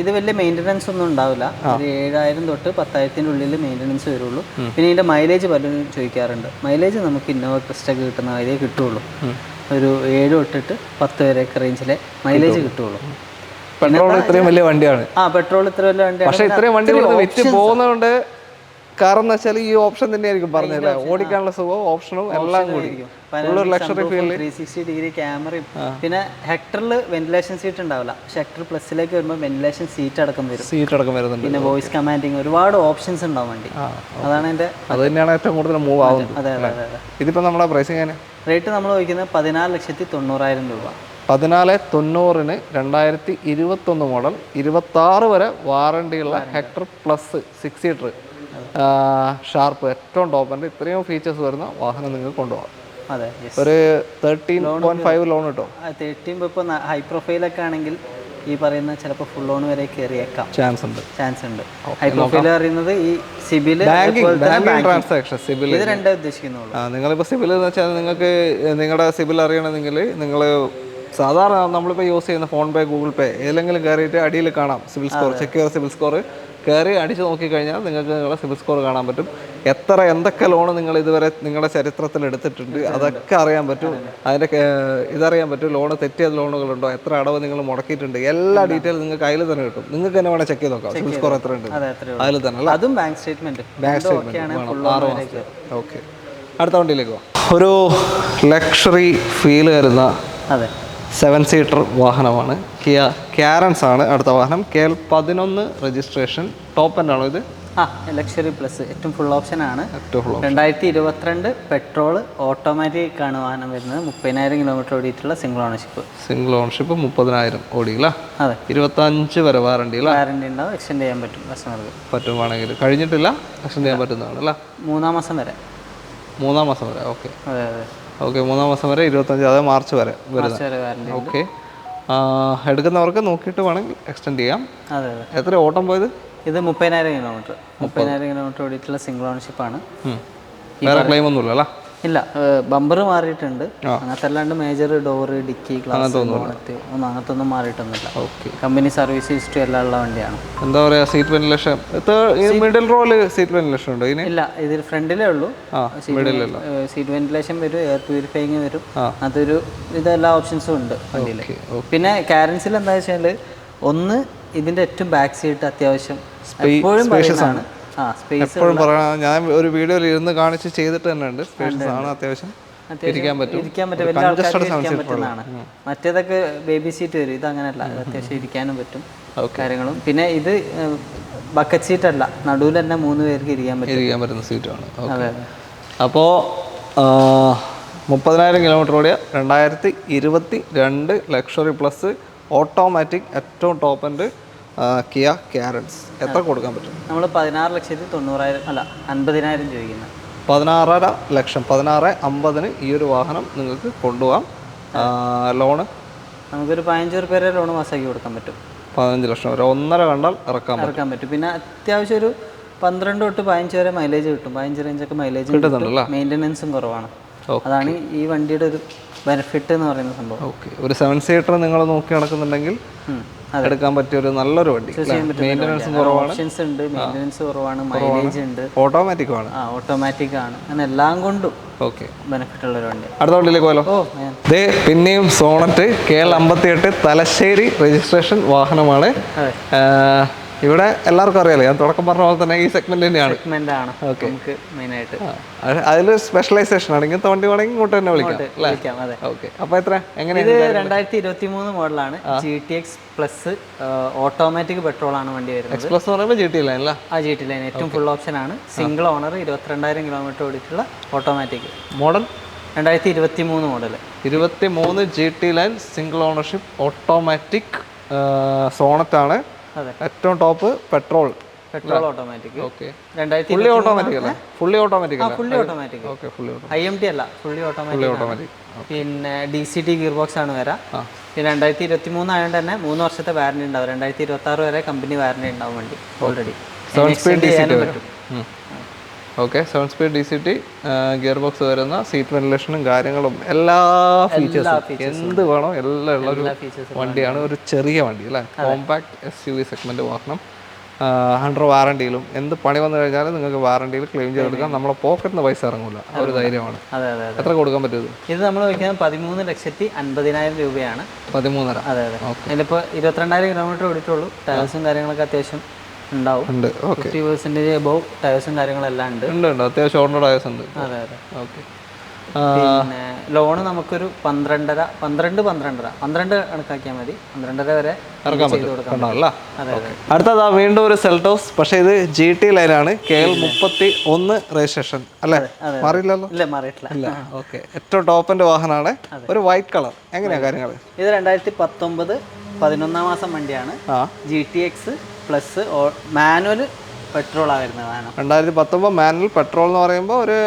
ഇത് വലിയ മെയിന്റനൻസ് ഒന്നും ഉണ്ടാവില്ല. ഒരു ഏഴായിരം തൊട്ട് പത്തായിരത്തിന്റെ ഉള്ളിൽ മെയിന്റനൻസ് വരുള്ളൂ. പിന്നെ ഇതിന്റെ മൈലേജ് പലരും ചോദിക്കാറുണ്ട്. മൈലേജ് നമുക്ക് ഇന്നോവ ക്രിസ്റ്റൊക്കെ കിട്ടുന്ന അതേ കിട്ടുള്ളൂ. ഒരു ഏഴ് തൊട്ടിട്ട് പത്ത് വരെയൊക്കെ റേഞ്ചിലെ മൈലേജ് കിട്ടുള്ളൂ. പെട്രോൾ ഇത്രയും വലിയ വണ്ടിയാണ്. ആ പെട്രോൾ ഇത്ര വലിയ വണ്ടിയാണ്. പക്ഷേ ഇത്രയും വണ്ടി വിറ്റ് പോകുന്നതുകൊണ്ട് കാരണം എന്ന് വെച്ചാൽ ഈ ഓപ്ഷൻ തന്നെയായിരിക്കും പറഞ്ഞില്ല ഓടിക്കാനുള്ള സുഖവും ഓപ്ഷനും എല്ലാം കൂടി luxury feel three sixty degree ക്യാമറയും പിന്നെ ഹെക്ടറിൽ വെന്റിലേഷൻ സീറ്റ് ഉണ്ടാവില്ല. പക്ഷെ ഹെക്ടർ പ്ലസിലേക്ക് വരുമ്പോൾ വെന്റിലേഷൻ സീറ്റ് അടക്കം വരും. സീറ്റ് അടക്കം വരുന്നുണ്ട്. പിന്നെ വോയിസ് കമാൻഡിങ് ഒരുപാട് ഓപ്ഷൻസ് ഉണ്ടാവും വണ്ടി. അതാണ് എന്റെ അത് തന്നെയാണ് ഏറ്റവും കൂടുതൽ മൂവ് ആവുന്നത് അതെ അതെ ഇതിപ്പോ അതെ ഇതിപ്പോൾ നമ്മുടെ പ്രൈസിങ് റേറ്റ് നമ്മൾ ചോദിക്കുന്നത് പതിനാല് ലക്ഷത്തി തൊണ്ണൂറായിരം രൂപ. പതിനാല് തൊണ്ണൂറിന് രണ്ടായിരത്തി ഇരുപത്തൊന്ന് മോഡൽ ഇരുപത്താറ് വരെ വാറണ്ടിയുള്ള Hector plus six seater sharp ഏറ്റവും ടോപ്പിന്റെ ഇത്രയും ഫീച്ചേഴ്സ് വരുന്ന വാഹനം നിങ്ങൾക്ക് കൊണ്ടുപോകാം. അതെ ഒരു തേർട്ടീൻ പോയിന്റ് ഫൈവ് ലോൺ കിട്ടും. തേർട്ടീൻ ഇപ്പോൾ ഹൈ പ്രൊഫൈലൊക്കെ ആണെങ്കിൽ ഈ പറയുന്ന ചിലപ്പോൾ ഫുൾ ലോൺ വരെ കയറിയേക്കാം. ചാൻസ് ഉണ്ട്. ചാൻസ് ഉണ്ട്. ഹൈ പ്രൊഫൈൽ പറയുന്നത് ഈ സിബിൽ ട്രാൻസാക്ഷൻ സിബിൽ ഇത് രണ്ടേ ഉദ്ദേശിക്കുന്നുള്ളൂ. നിങ്ങളിപ്പോൾ സിബിൽ എന്ന് വെച്ചാൽ നിങ്ങൾക്ക് നിങ്ങളുടെ സിബിൽ അറിയണമെങ്കിൽ നിങ്ങൾ സാധാരണ നമ്മളിപ്പോൾ യൂസ് ചെയ്യുന്ന ഫോൺ പേ ഗൂഗിൾ പേ ഏതെങ്കിലും കയറിയിട്ട് അടിയിൽ കാണാം. സിബിൽ സ്കോർ ചെക്ക് ചെയ്ത സിബിൽ സ്കോർ കയറി അടിച്ച് നോക്കിക്കഴിഞ്ഞാൽ നിങ്ങൾക്ക് നിങ്ങളുടെ സിബിൽ സ്കോർ കാണാൻ പറ്റും. എത്ര എന്തൊക്കെ ലോൺ നിങ്ങൾ ഇതുവരെ നിങ്ങളുടെ ചരിത്രത്തിൽ എടുത്തിട്ടുണ്ട് അതൊക്കെ അറിയാൻ പറ്റും. അതിന്റെ ഇതറിയാൻ പറ്റും ലോൺ തെറ്റിയ ലോണുകളുണ്ടോ എത്ര അടവ് നിങ്ങൾ മുടക്കിയിട്ടുണ്ട്. എല്ലാ ഡീറ്റെയിൽ നിങ്ങൾക്ക് അതിൽ തന്നെ കിട്ടും. നിങ്ങൾക്ക് തന്നെ വേണേൽ ചെക്ക് ചെയ്ത് നോക്കാം. സിബിൽ സ്കോർ എത്ര ഉണ്ട് അതിൽ തന്നെ അല്ല? അതും ബാങ്ക് സ്റ്റേറ്റ്മെന്റ് ബാങ്ക് ഒക്കെയാണ് സ്റ്റേറ്റ്മെന്റ് ആറ് മാസത്തെ ഓക്കെ അടുത്ത വണ്ടിയിലേക്ക് പോകാം ഒരു ലക്ഷറി ഫീൽ വരുന്ന അതെ. സെവൻ സീറ്റർ വാഹനമാണ്. കിയ ക്യാരൻസ് ആണ് അടുത്ത വാഹനം. കെ എൽ പതിനൊന്ന് രജിസ്ട്രേഷൻ ടോപ്പ് എന്റെ ആണോ ഇത്? ആ ലക്ഷറി പ്ലസ് ഏറ്റവും ഫുൾ ഓപ്ഷൻ ആണ്. രണ്ടായിരത്തി ഇരുപത്തിരണ്ട് പെട്രോൾ ഓട്ടോമാറ്റിക് ആണ് വാഹനം വരുന്നത്. മുപ്പതിനായിരം കിലോമീറ്റർ ഓടിയിട്ടുള്ള സിംഗിൾ ഓണർഷിപ്പ് സിംഗിൾ ഓണർഷിപ്പ് മുപ്പതിനായിരം ഓടിയില്ല. അതെ. ഇരുപത്തഞ്ച് വരെ വാറണ്ടി വാറണ്ടി ഉണ്ടാവും. എക്സ്റ്റെൻഡ് ചെയ്യാൻ പറ്റും കസ്റ്റമർക്ക് പറ്റുവാണെങ്കിൽ കഴിഞ്ഞിട്ടില്ല. എക്സ്റ്റെൻഡ് ചെയ്യാൻ പറ്റുന്നതാണ് അല്ല മൂന്നാം മാസം വരെ. മൂന്നാം മാസം വരെ ഓക്കെ അതെ അതെ. ഓക്കെ മൂന്നാം മാസം വരെ ഇരുപത്തഞ്ച് അതായത് മാർച്ച് വരെ ഓക്കെ എടുക്കുന്നവർക്ക് നോക്കിയിട്ട് വേണമെങ്കിൽ എക്സ്റ്റെൻഡ് ചെയ്യാം. അതെ അതെ. എത്ര ഓട്ടം പോയത്? ഇത് മുപ്പതിനായിരം കിലോമീറ്റർ മുപ്പതിനായിരം കിലോമീറ്റർ ഓടിയിട്ടുള്ള സിംഗിൾ ഓണർഷിപ്പ് ആണ്. വേറെ ക്ലെയിം ഒന്നുമില്ല അല്ല? ഇല്ല ബമ്പർ മാറിയിട്ടുണ്ട്. അങ്ങനത്തെ അല്ലാണ്ട് മേജർ ഡോറ് ഡിക്കി ഗ്ലാസ് ഒന്നും അങ്ങനത്തെ ഒന്നും മാറിയിട്ടൊന്നുമില്ല. കമ്പനി സർവീസ് ഹിസ്റ്ററി എല്ലാം ഉള്ള വണ്ടിയാണ്. എന്താ പറയാ seat ventilation middle row seat ventilation ഉണ്ടോ ഇല്ല ഇതിൽ ഫ്രണ്ടിലേ ഉള്ളൂ. സീറ്റ് വെന്റിലേഷൻ വരും എയർ പ്യൂരിഫൈങ് വരും. അതൊരു ഇതെല്ലാ ഓപ്ഷൻസും ഉണ്ട് വണ്ടിയിൽ പിന്നെ കാരൻസിൽ എന്താ വെച്ചാൽ ഒന്ന് ഇതിന്റെ ഏറ്റവും ബാക്ക് സീറ്റ് അത്യാവശ്യം എപ്പോഴും ആണ്. എപ്പോഴും പറയണം ഞാൻ ഒരു വീഡിയോയിൽ ഇരുന്ന് കാണിച്ച് ചെയ്തിട്ട് തന്നെ ഉണ്ട് സ്പേഷ്യസ് ആണ് അത്യാവശ്യം ഇരിക്കാൻ പറ്റും. ഇരിക്കാൻ പറ്റും. വലിയ ആൾക്കാർക്ക് ഇരിക്കാൻ പറ്റുന്നതാണ്. മറ്റേതൊക്കെ ബേബി സീറ്റ് വരും. ഇത് അങ്ങനെയല്ല. അത്യാവശ്യം ഇരിക്കാനും പറ്റും കാര്യങ്ങളും. പിന്നെ ഇത് ബക്കറ്റ് സീറ്റ് അല്ല. നടുവിൽ തന്നെ മൂന്ന് പേർക്ക് ഇരിക്കാൻ പറ്റും. ഇരിക്കാൻ പറ്റുന്ന സീറ്റാണ് അതെ. അപ്പോൾ മുപ്പതിനായിരം കിലോമീറ്റർ ഓടിയ രണ്ടായിരത്തി ഇരുപത്തി രണ്ട് ലക്ഷറി പ്ലസ് ഓട്ടോമാറ്റിക് ഏറ്റവും ടോപ്പ് എൻഡ് കിയ ക്യാരൻസ് എത്ര കൊടുക്കാൻ പറ്റും? നമ്മൾ പതിനാറ് ലക്ഷത്തി തൊണ്ണൂറായിരം അല്ല അൻപതിനായിരം ചോദിക്കുന്നത് പതിനാറര ലക്ഷം. പതിനാറ് അമ്പതിന് ഈ ഒരു വാഹനം നിങ്ങൾക്ക് കൊണ്ടുപോകാം. ലോണ്? നമുക്കൊരു പതിനഞ്ച് റുപ്യ വരെ ലോൺ പാസ്സാക്കി കൊടുക്കാൻ പറ്റും. പതിനഞ്ച് ലക്ഷം വരെ. ഒന്നര കണ്ടാൽ ഇറക്കാൻ ഇറക്കാൻ പറ്റും. പിന്നെ അത്യാവശ്യം ഒരു പന്ത്രണ്ട് തൊട്ട് പതിനഞ്ച് വരെ മൈലേജ് കിട്ടും. പതിനഞ്ച് റേഞ്ചൊക്കെ മൈലേജ് കിട്ടുന്നുണ്ടല്ലോ? മെയിന്റനൻസും കുറവാണ്. അതാണ് ഈ വണ്ടിയുടെ ഒരു ബെനിഫിറ്റ് എന്ന് പറയുന്ന സംഭവം. ഓക്കെ ഒരു സെവൻ സീറ്റർ നിങ്ങൾ നോക്കി നടക്കുന്നുണ്ടെങ്കിൽ എടുക്കാൻ പറ്റിയ ഒരു നല്ലൊരു വണ്ടി. മെയിന്റനൻസും കുറവാണ്. ഓപ്ഷൻസ് ഉണ്ട് മെയിന്റനൻസ് കുറവാണ് മൈലേജ് ഉണ്ട്. ഓട്ടോമാറ്റിക് ആണ്. ആ ഓട്ടോമാറ്റിക് ആണ്. അങ്ങനെ എല്ലാം കൊണ്ടും ഓക്കെ ബെനിഫിറ്റ് ഉള്ള ഒരു വണ്ടി. അടുത്ത വണ്ടിയിലേക്ക് പോയാലോ? ദേ പിന്നെയും സോണറ്റ് കെ എൽ അമ്പത്തി എട്ട് തലശ്ശേരി രജിസ്ട്രേഷൻ വാഹനമാണ്. ഇവിടെ എല്ലാവർക്കും അറിയാലോ ഞാൻ തുടക്കം പറഞ്ഞ പോലെ തന്നെ ഈ സെഗ്മെന്റ് തന്നെയാണ്. ആയിട്ട്. അതിൽ സ്പെഷ്യലൈസേഷൻ ആണ്. ഇങ്ങനത്തെ വണ്ടി വേണമെങ്കിൽ ഇങ്ങോട്ട് തന്നെ വിളിക്കാം അപ്പൊ ഓക്കെ എത്ര? എങ്ങനെ ഇത് രണ്ടായിരത്തി ഇരുപത്തി മൂന്ന് മോഡലാണ് G T X plus automatic petrol ആണ് വണ്ടി വരുന്നത്. പ്ലസ് എന്ന് പറയുമ്പോൾ ജി ടി അല്ല? ആ ജി ടി ലൈൻ ഏറ്റവും ഫുൾ ഓപ്ഷൻ ആണ്. സിംഗിൾ ഓണർ ഇരുപത്തിരണ്ടായിരം കിലോമീറ്റർ ഓടിയിട്ടുള്ള ഓട്ടോമാറ്റിക് മോഡൽ രണ്ടായിരത്തി ഇരുപത്തി മൂന്ന് മോഡൽ ഇരുപത്തി മൂന്ന് G T line single ownership automatic Sonet ആണ്. അതെ. ഏറ്റവും top petrol petrol automatic okay രണ്ടായിരത്തി ഫുള്ളി ഓട്ടോമാറ്റിക് അല്ലേ? Fully automatic fully automatic okay fully I M T അല്ല ഫുള്ളി ഓട്ടോമാറ്റിക് പിന്നെ D C T gear box ആണ് വരാം പിന്നെ രണ്ടായിരത്തി ഇരുപത്തി മൂന്ന് ആയതുകൊണ്ട് തന്നെ മൂന്ന് വർഷത്തെ വാറണ്ടി ഉണ്ടാവും. രണ്ടായിരത്തി ഇരുപത്തി ആറ് വരെ കമ്പനി വാറണ്ടി ഉണ്ടാവും വണ്ടി already seven speed D C T okay seven speed D C T gear box വരുന്ന സീറ്റ് വെന്റിലേഷനും കാര്യങ്ങളും എല്ലാ ഫീച്ചേഴ്സും എന്ത് വേണോ എല്ലാം ഉള്ള ഒരു വണ്ടിയാണ് ഒരു ചെറിയ വണ്ടി അല്ലേ? Compact S U V segment വാഹനം. ഹൺഡ്രഡ് വാറണ്ടിയിലും എന്ത് പണി വന്നു കഴിഞ്ഞാലും നിങ്ങൾക്ക് വാറണ്ടിയിൽ ക്ലെയിം ചെയ്തെടുക്കാം. നമ്മളെ പോക്കറ്റിൽ നിന്ന് പൈസ ഇറങ്ങില്ല ആ ഒരു ധൈര്യമാണ്. എത്ര കൊടുക്കാൻ പറ്റും ഇത്? നമ്മൾ വയ്ക്കുന്നത് പതിമൂന്ന് ലക്ഷത്തി അൻപതിനായിരം രൂപയാണ്. പതിമൂന്നര. അതെ അതെ. ഇതിലിപ്പോൾ ഇരുപത്തിരണ്ടായിരം കിലോമീറ്റർ ഓടിയിട്ടുള്ളൂ. ടയർസും കാര്യങ്ങളൊക്കെ അത്യാവശ്യം ഉണ്ടാവും. ഉണ്ട്. ഓക്കെ. ഫിഫ്റ്റി പെർസെന്റേജ് എബോവ് ടയേഴ്സും കാര്യങ്ങളെല്ലാം ഉണ്ട്. ഉണ്ട് ഉണ്ട്. അത്യാവശ്യം ഉണ്ട്. അതെ അതെ. ഓക്കെ. പിന്നെ ലോണ് നമുക്കൊരു പന്ത്രണ്ടര പന്ത്രണ്ട് പന്ത്രണ്ടര. പന്ത്രണ്ട് കണക്കാക്കിയാൽ മതി. പന്ത്രണ്ടര വരെ അടുത്തത് വീണ്ടും ഒരു സെൽട്ടോസ് പക്ഷേ ഇത് ജി ടി ലൈനാണ് കെ എൽ മുപ്പത്തി ഒന്ന് രജിസ്ട്രേഷൻ. അല്ലേ? മാറിയില്ലല്ലോ? ഇല്ല മാറിയിട്ടില്ല. ഇല്ല. ഓക്കെ. ഏറ്റവും ടോപ്പിന്റെ വാഹനമാണ്. ഒരു വൈറ്റ് കളർ എങ്ങനെയാ കാര്യങ്ങൾ ഇത് രണ്ടായിരത്തി പത്തൊമ്പത് പതിനൊന്നാം മാസം വണ്ടിയാണ്. G T X plus manual petrol വരുന്നത് വാഹനം രണ്ടായിരത്തി പത്തൊമ്പത് മാനുവൽ പെട്രോൾ എന്ന് പറയുമ്പോൾ ഒരു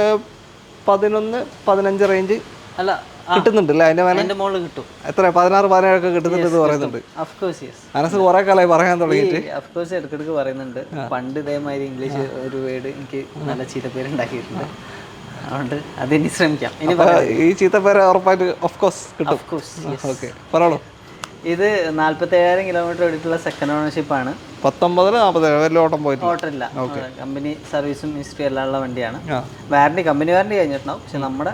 പതിനൊന്ന് പതിനഞ്ച് റേഞ്ച് അല്ല കിട്ടുന്നുണ്ട് അല്ലേ അതിന്റെ അതിന്റെ മുകളിൽ കിട്ടും. എത്ര? പതിനാറ് പതിനേഴൊക്കെ കിട്ടുന്നുണ്ട് എന്ന് പറയുന്നുണ്ട്. അഫ്കോഴ്സ് യെസ് മനസ്സ് കുറെ കാലമായി പറയാൻ തുടങ്ങിയിട്ട്. അഫ്കോഴ്സ് ഇടയ്ക്കിടയ്ക്ക് പറയുന്നുണ്ട്. പണ്ട് ഇതേമാതിരി ഇംഗ്ലീഷ് ഒരു വേർഡ് എനിക്ക് നല്ല ചീത്തപ്പേര് ഉണ്ടാക്കിയിട്ടുണ്ട് അതുകൊണ്ട് അതിനി ശ്രമിക്കാം. ഈ ചീത്ത പേര് ഉറപ്പായിട്ട് ഓഫ് കോഴ്സ് കിട്ടും. അഫ്കോഴ്സ് ഓക്കെ പറയണോ? ഇത് നാല്പത്തി ഏഴായിരം കിലോമീറ്റർ ഓടിയിട്ടുള്ള സെക്കൻഡ് ഓണർഷിപ്പ് ആണ്. നാൽപ്പത്തേഴ് വലിയ ഓട്ടം പോയിട്ട് ഓട്ടമില്ല. കമ്പനി സർവീസും ഹിസ്റ്ററി എല്ലാം ഉള്ള വണ്ടിയാണ്. വാറണ്ടി കമ്പനി വാറണ്ടി കഴിഞ്ഞിട്ടുണ്ടാവും. പക്ഷെ നമ്മുടെ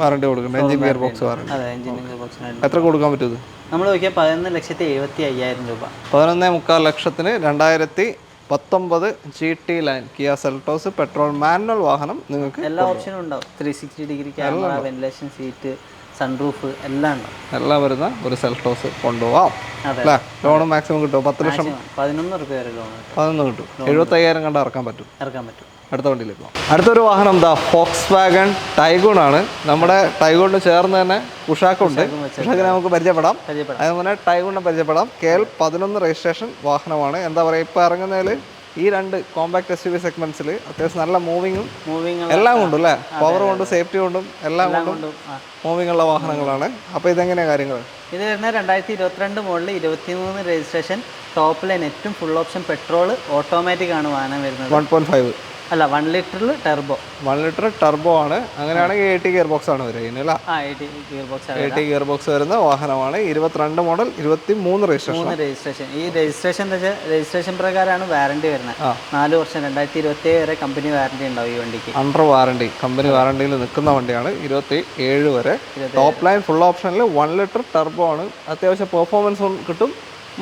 വാറണ്ടി കൊടുക്കണം എഞ്ചിൻ ഗിയർ ബോക്സ് വാറണ്ടി അതെ എഞ്ചിനീയറിംഗ് ബോക്സിനായിട്ട് എത്ര കൊടുക്കാൻ പറ്റും നമ്മൾ നോക്കിയാൽ പതിനൊന്ന് ലക്ഷത്തി എഴുപത്തി അയ്യായിരം രൂപ. പതിനൊന്നേ മുക്കാൽ ലക്ഷത്തിന് രണ്ടായിരത്തി പത്തൊമ്പത് G T line Kia Seltos petrol manual വാഹനം നിങ്ങൾക്ക് എല്ലാ ഓപ്ഷനും ഉണ്ടാവും. Three sixty degree camera ventilation seat sunroof എല്ലാം ഉണ്ടാവും എല്ലാം വരുന്ന ഒരു സെൽഫ് ഹൗസ് കൊണ്ടുപോവാം. അല്ലേ? ലോൺ മാക്സിമം കിട്ടും പത്ത് ലക്ഷം? പതിനൊന്ന് റുപ്യ വരെ ലോൺ പതിനൊന്ന് കിട്ടും. എഴുപത്തയ്യായിരം കണ്ട് ഇറക്കാൻ പറ്റും. ഇറക്കാൻ പറ്റും. അടുത്ത വണ്ടിയിലേക്ക് പോകാം അടുത്തൊരു വാഹനം എന്താ ഫോക്സ് വാഗൺ ടൈഗൂൺ ആണ്. നമ്മുടെ ടൈഗൂണിന് ചേർന്ന് തന്നെ ഉഷാക്കുണ്ട്. ഉഷാക്കിനെ നമുക്ക് പരിചയപ്പെടാം. പരിചയപ്പെടാം. അതുപോലെ ടൈഗൂണിനെ പരിചയപ്പെടാം. കെ എൽ പതിനൊന്ന് രജിസ്ട്രേഷൻ വാഹനമാണ്. എന്താ പറയുക ഇപ്പം ഇറങ്ങുന്നതിൽ ഈ രണ്ട് കോമ്പാക്ട് എസ് യു വി സെഗ്മെന്റ്സിൽ അത്യാവശ്യം നല്ല മൂവിങ്ങും മൂവിങ് എല്ലാം കൊണ്ടും അല്ലേ? പവർ കൊണ്ടും സേഫ്റ്റി കൊണ്ടും എല്ലാം കൊണ്ടും മൂവിംഗ് മൂവിങ് ഉള്ള വാഹനങ്ങളാണ്. അപ്പോൾ ഇതെങ്ങനെയാണ് കാര്യങ്ങൾ ഇത് വരുന്ന രണ്ടായിരത്തി ഇരുപത്തിരണ്ട് മോഡൽ ഇരുപത്തിമൂന്ന് രജിസ്ട്രേഷൻ ടോപ്പ് ലൈൻ ഏറ്റവും ഫുൾ ഓപ്ഷൻ പെട്രോൾ ഓട്ടോമാറ്റിക് ആണ് വാഹനം വരുന്നത്. വൺ പോയിന്റ് ഫൈവ് അല്ല വൺ ലിറ്ററിൽ ടെർബോ വൺ ലിറ്റർ ടെർബോ ആണ്. അങ്ങനെയാണെങ്കിൽ എ ടി ഗിയർ ബോക്സ് ആണ് വരുന്നത് ഇതിന് ആ എയ്റ്റി ഗിയർ ബോക്സ് വരുന്ന വാഹനമാണ്. ഇരുപത്തിരണ്ട് മോഡൽ ഇരുപത്തി മൂന്ന് രജിസ്ട്രേഷൻ രജിസ്ട്രേഷൻ ഈ രജിസ്ട്രേഷൻ രജിസ്ട്രേഷൻ പ്രകാരമാണ് വാറണ്ടി വരുന്നത്. നാല് വർഷം രണ്ടായിരത്തി ഇരുപത്തി ഏഴ് വരെ കമ്പനി വാറണ്ടി ഉണ്ടാവും ഈ വണ്ടിക്ക്. അണ്ടർ വാറണ്ടി കമ്പനി വാറണ്ടിയിൽ നിൽക്കുന്ന വണ്ടിയാണ് ഇരുപത്തി ഏഴ് വരെ ടോപ്പ് ലൈൻ ഫുൾ ഓപ്ഷനിൽ വൺ ലിറ്റർ ടെർബോ ആണ്. അത്യാവശ്യം പെർഫോമൻസ് കിട്ടും.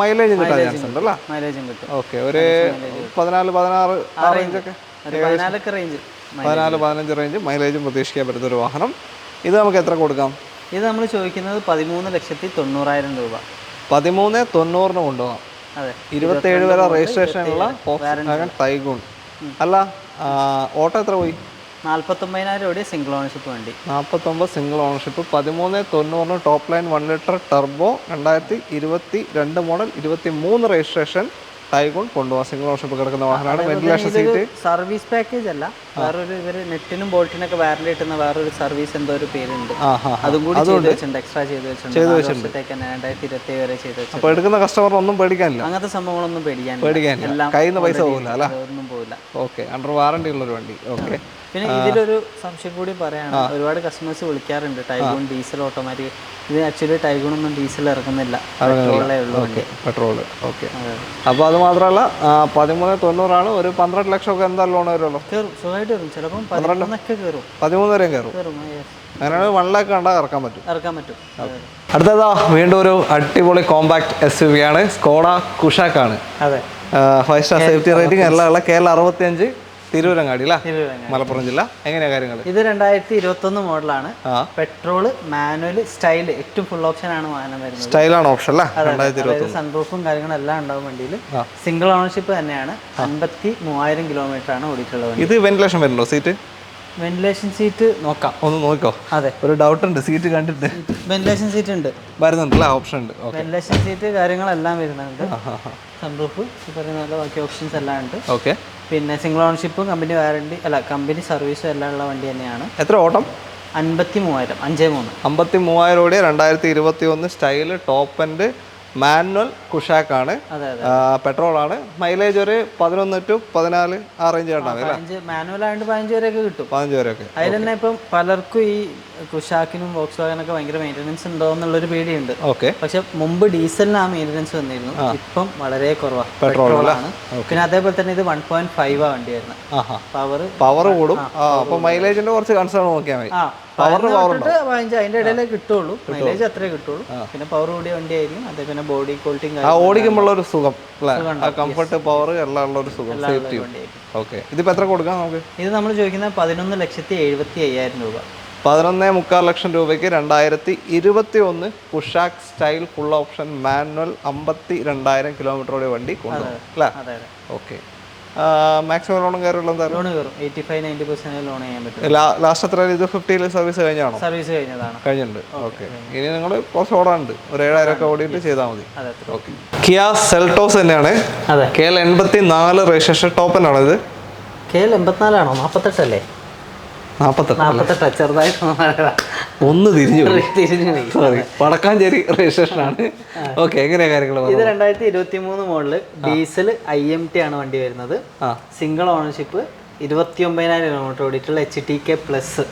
മൈലേജും കിട്ടാൻ ചാൻസ് ഉണ്ട് അല്ലേ? മൈലേജും കിട്ടും. ഓക്കെ ഒരു പതിനാല് പതിനാറ് ആ റേഞ്ചൊക്കെ റേഞ്ച് പതിനാല് പതിനഞ്ച് റേഞ്ച് മൈലേജും പ്രതീക്ഷിക്കാൻ പറ്റുന്ന ഒരു വാഹനം. ഇത് നമുക്ക് എത്ര കൊടുക്കാം? ഇത് നമ്മൾ ചോദിക്കുന്നത് പതിമൂന്ന് ലക്ഷത്തി തൊണ്ണൂറായിരം രൂപ. പതിമൂന്ന് തൊണ്ണൂറിന് കൊണ്ടുപോകാം. അതെ. ഇരുപത്തേഴ് വരെ രജിസ്ട്രേഷനുള്ള തൈഗൂൺ അല്ല ഓട്ടോ എത്ര പോയി? നാൽപ്പത്തൊമ്പതിനായിരം രൂപയുടെ സിംഗിൾ ഓണർഷിപ്പ് വണ്ടി. നാൽപ്പത്തൊമ്പത് സിംഗിൾ ഓണർഷിപ്പ് പതിമൂന്ന് തൊണ്ണൂറിന് top line one litre turbo രണ്ടായിരത്തി ഇരുപത്തി രണ്ട് മോഡൽ ഇരുപത്തി മൂന്ന് രജിസ്ട്രേഷൻ ടൈഗൂൺ കൊണ്ടുപോകാം സിംഗിൾ ഓണർഷിപ്പ് കിടക്കുന്ന വാഹനമാണ്. വെന്റിലേഷൻ സീറ്റ് സർവീസ് പാക്കേജ് അല്ല. വേറൊരു ഇവർ നെറ്റിനും ബോൾട്ടിനൊക്കെ വാറണ്ടി കിട്ടുന്ന വേറൊരു സർവീസ് എന്തോ ഒരു പേരുണ്ട്. അതും കൂടി ചെയ്തു വെച്ചിട്ടുണ്ട്. എക്സ്ട്രാ ചെയ്തു വെച്ചിട്ടുണ്ട്. വർഷത്തേക്ക് തന്നെ രണ്ടായിരത്തി ഇരുപത്തി വരെ ചെയ്തു വെച്ചിട്ടുണ്ട്. അപ്പോൾ എടുക്കുന്ന കസ്റ്റമർ ഒന്നും പേടിക്കാനില്ല. അങ്ങനത്തെ സംഭവങ്ങളൊന്നും പേടിക്കാനില്ല. പേടിക്കാനില്ല. കയ്യിൽ നിന്ന് പൈസ പോകില്ല അല്ല? ഒന്നും പോകില്ല ഓക്കെ അണ്ടർ വാറണ്ടി ഉള്ളൊരു വണ്ടി. ഓക്കെ പിന്നെ ഇതിലൊരു സംശയം കൂടി പറയാണ്. ഒരുപാട് കസ്റ്റമേഴ്സ് വിളിക്കാറുണ്ട്. ടൈഗൂൺ ഡീസൽ ഓട്ടോമാറ്റിക് ഇത് ആക്ച്വലി ടൈഗൂൺ ഒന്നും ഡീസൽ ഇറക്കുന്നില്ല. പെട്രോളേ ഉള്ളൂ പെട്രോൾ ഓക്കെ അപ്പോൾ അത്. മാത്രമല്ല പതിമൂന്ന് തൊണ്ണൂറാണ് ഒരു പന്ത്രണ്ട് ലക്ഷം ഒക്കെ എന്തായാലും ലോൺ വരുമല്ലോ? കയറും സുഖമായിട്ട് വരും ചിലപ്പം പതിനൊന്നൊക്കെ കയറും പതിമൂന്ന് വരെയും കയറും. അങ്ങനെയാണ് വൺ ലാക്ക് കണ്ടാൽ ഇറക്കാൻ പറ്റും. ഇറക്കാൻ പറ്റും. അടുത്തതാ വീണ്ടും ഒരു അടിപൊളി കോമ്പാക്ട് എസ് യു വി ആണ്. സ്കോഡ കുഷാക്കാണ് അതെ ഫൈവ് സ്റ്റാർ സേഫ്റ്റി റേറ്റിംഗ് എല്ലാം ഉള്ള കേരള അറുപത്തിയഞ്ച്. തിരൂരങ്ങാടി അല്ലേ മലപ്പുറം ജില്ല. എങ്ങനെയാ കാര്യങ്ങൾ ഇത് രണ്ടായിരത്തി ഇരുപത്തി ഒന്ന് മോഡലാണ്. പെട്രോൾ പെട്രോൾ മാനുവൽ സ്റ്റൈൽ ഏറ്റവും ഫുൾ ഓപ്ഷൻ ആണ് വാഹനം വരുന്നത്. സ്റ്റൈലാണ് ഓപ്ഷൻ അതായത് സൺറൂഫും കാര്യങ്ങളും എല്ലാം ഉണ്ടാവും വണ്ടിയിൽ സിംഗിൾ ഓണർഷിപ്പ് തന്നെയാണ്. അൻപത്തി മൂവായിരം കിലോമീറ്റർ ആണ് ഓടിയിട്ടുള്ള ഇത് വെന്റിലേഷൻ വരുന്നുണ്ടോ സീറ്റ് വെന്റിലേഷൻ സീറ്റ് നോക്കാം. ഒന്ന് നോക്കോ. അതെ. ഒരു ഡൗട്ട് ഉണ്ട് സീറ്റ് കണ്ടിട്ട്. വെന്റിലേഷൻ സീറ്റ് ഉണ്ട്. വരുന്നുണ്ടല്ലേ? ഓപ്ഷൻ ഉണ്ട്. വെന്റിലേഷൻ സീറ്റ് കാര്യങ്ങളെല്ലാം വരുന്നുണ്ട്. സൺറൂഫ് ഈ പറയുന്ന പോലെ ബാക്കി ഓപ്ഷൻസ് എല്ലാം ഉണ്ട്. ഓക്കെ പിന്നെ സിംഗിൾ ഓണർഷിപ്പും കമ്പനി വാറണ്ടി അല്ല കമ്പനി സർവീസും എല്ലാം ഉള്ള വണ്ടി തന്നെയാണ്. എത്ര ഓട്ടം? അൻപത്തി മൂവായിരം അഞ്ചേ മൂന്ന്. അമ്പത്തി മൂവായിരം ഓടിയ രണ്ടായിരത്തി ഇരുപത്തി ഒന്ന് സ്റ്റൈൽ ടോപ്പ് ആൻഡ് മാനുവൽ കുഷാക്കാണ്. പെട്രോൾ ആണ് മൈലേജ് ഒരു പതിനൊന്ന് ടു പതിനാല് ആ റേഞ്ച് ഉണ്ടാവും മാനുവൽ ആയതുകൊണ്ട് പതിനഞ്ച് വരെയൊക്കെ കിട്ടും. പതിനഞ്ച് വരെയൊക്കെ. അതിൽ തന്നെ ഇപ്പം പലർക്കും ഈ കുഷാക്കിനും വോക്സ് വാഗനൊക്കെ ഭയങ്കര മെയിന്റനൻസ് ഉണ്ടോ എന്നുള്ളൊരു പേടിയുണ്ട്. ഓക്കെ. പക്ഷെ മുമ്പ് ഡീസലിന് ആ മെയിന്റനൻസ് വന്നിരുന്നു. ഇപ്പം വളരെ കുറവാണ് പെട്രോളാണ്. പിന്നെ അതേപോലെ തന്നെ ഇത് വൺ പോയിന്റ് ഫൈവ് ആ വണ്ടിയായിരുന്നു. പവർ പവർ കൂടും. അപ്പൊ മൈലേജിന്റെ കുറച്ച് കൺസേൺ നോക്കിയാൽ മതി. പതിനഞ്ച് അതിന്റെ ഇടയിലേ കിട്ടുള്ളൂ. മൈലേജ് അത്രേ കിട്ടുള്ളൂ. പിന്നെ പവർ കൂടിയ വണ്ടിയായിരിക്കും. അതേ പിന്നെ ബോഡി ക്വാളിറ്റിയും ഓടിക്കുമ്പോൾ ഒരു സുഖം കംഫർട്ട് പവർ എല്ലാം ഉള്ള ഒരു സുഖം സേഫ്റ്റി വണ്ടിയായിരിക്കും. ഓക്കെ ഇതിപ്പോ എത്ര കൊടുക്കാം നമുക്ക്? ഇത് നമ്മൾ ചോദിക്കുന്നത് പതിനൊന്ന് ലക്ഷത്തി എഴുപത്തി അയ്യായിരം രൂപ. പതിനൊന്നേ മുക്കാൽ ലക്ഷം രൂപയ്ക്ക് രണ്ടായിരത്തി ഇരുപത്തി ഒന്ന് സ്റ്റൈൽ ഫുൾ ഓപ്ഷൻ മാനുവൽ അമ്പത്തി രണ്ടായിരം കിലോമീറ്ററോടെ വണ്ടി കൊണ്ടുപോകും അല്ലേ? ഓക്കെ മാക്സിമം ലോണും എന്തായാലും ലോൺ കയറും. എയ്റ്റി ഫൈവ് നയന്റി ലോൺ ചെയ്യാൻ പറ്റും. ലാസ്റ്റ് എത്ര ഇത് ഫിഫ്റ്റിയിൽ സർവീസ് കഴിഞ്ഞാണോ സർവീസ് കഴിഞ്ഞതാണ്. കഴിഞ്ഞിട്ടുണ്ട്. ഓക്കെ ഇനി നിങ്ങൾ കുറച്ച് ഓടാനുണ്ട് ഒരു ഏഴായിരം ഒക്കെ ഓടിയിട്ട് ചെയ്താൽ മതി. ഓക്കെ കിയ സെൽട്ടോസ് തന്നെയാണ്. അതെ. കെ എൽ എൺപത്തി നാല് രജിസ്ട്രേഷൻ ടോപ്പനാണ് ഇത്? K L എൺപത്തിനാലാണോ? നാൽപ്പത്തെട്ടല്ലേ നാൽപ്പത്തെട്ട് ചെറുതായിട്ട് ഒന്ന് തിരിഞ്ഞു തിരിഞ്ഞു സോറി വടക്കാഞ്ചേരി രജിസ്ട്രേഷൻ ആണ്. ഓക്കെ എങ്ങനെയാ കാര്യങ്ങൾ ഇത് രണ്ടായിരത്തി ഇരുപത്തി മൂന്ന് model diesel I M T ആണ് വണ്ടി വരുന്നത്. സിംഗിൾ ഓണർഷിപ്പ് ഇരുപത്തി ഒമ്പതിനായിരം kilometre ഓടിയിട്ടുള്ള H T K plus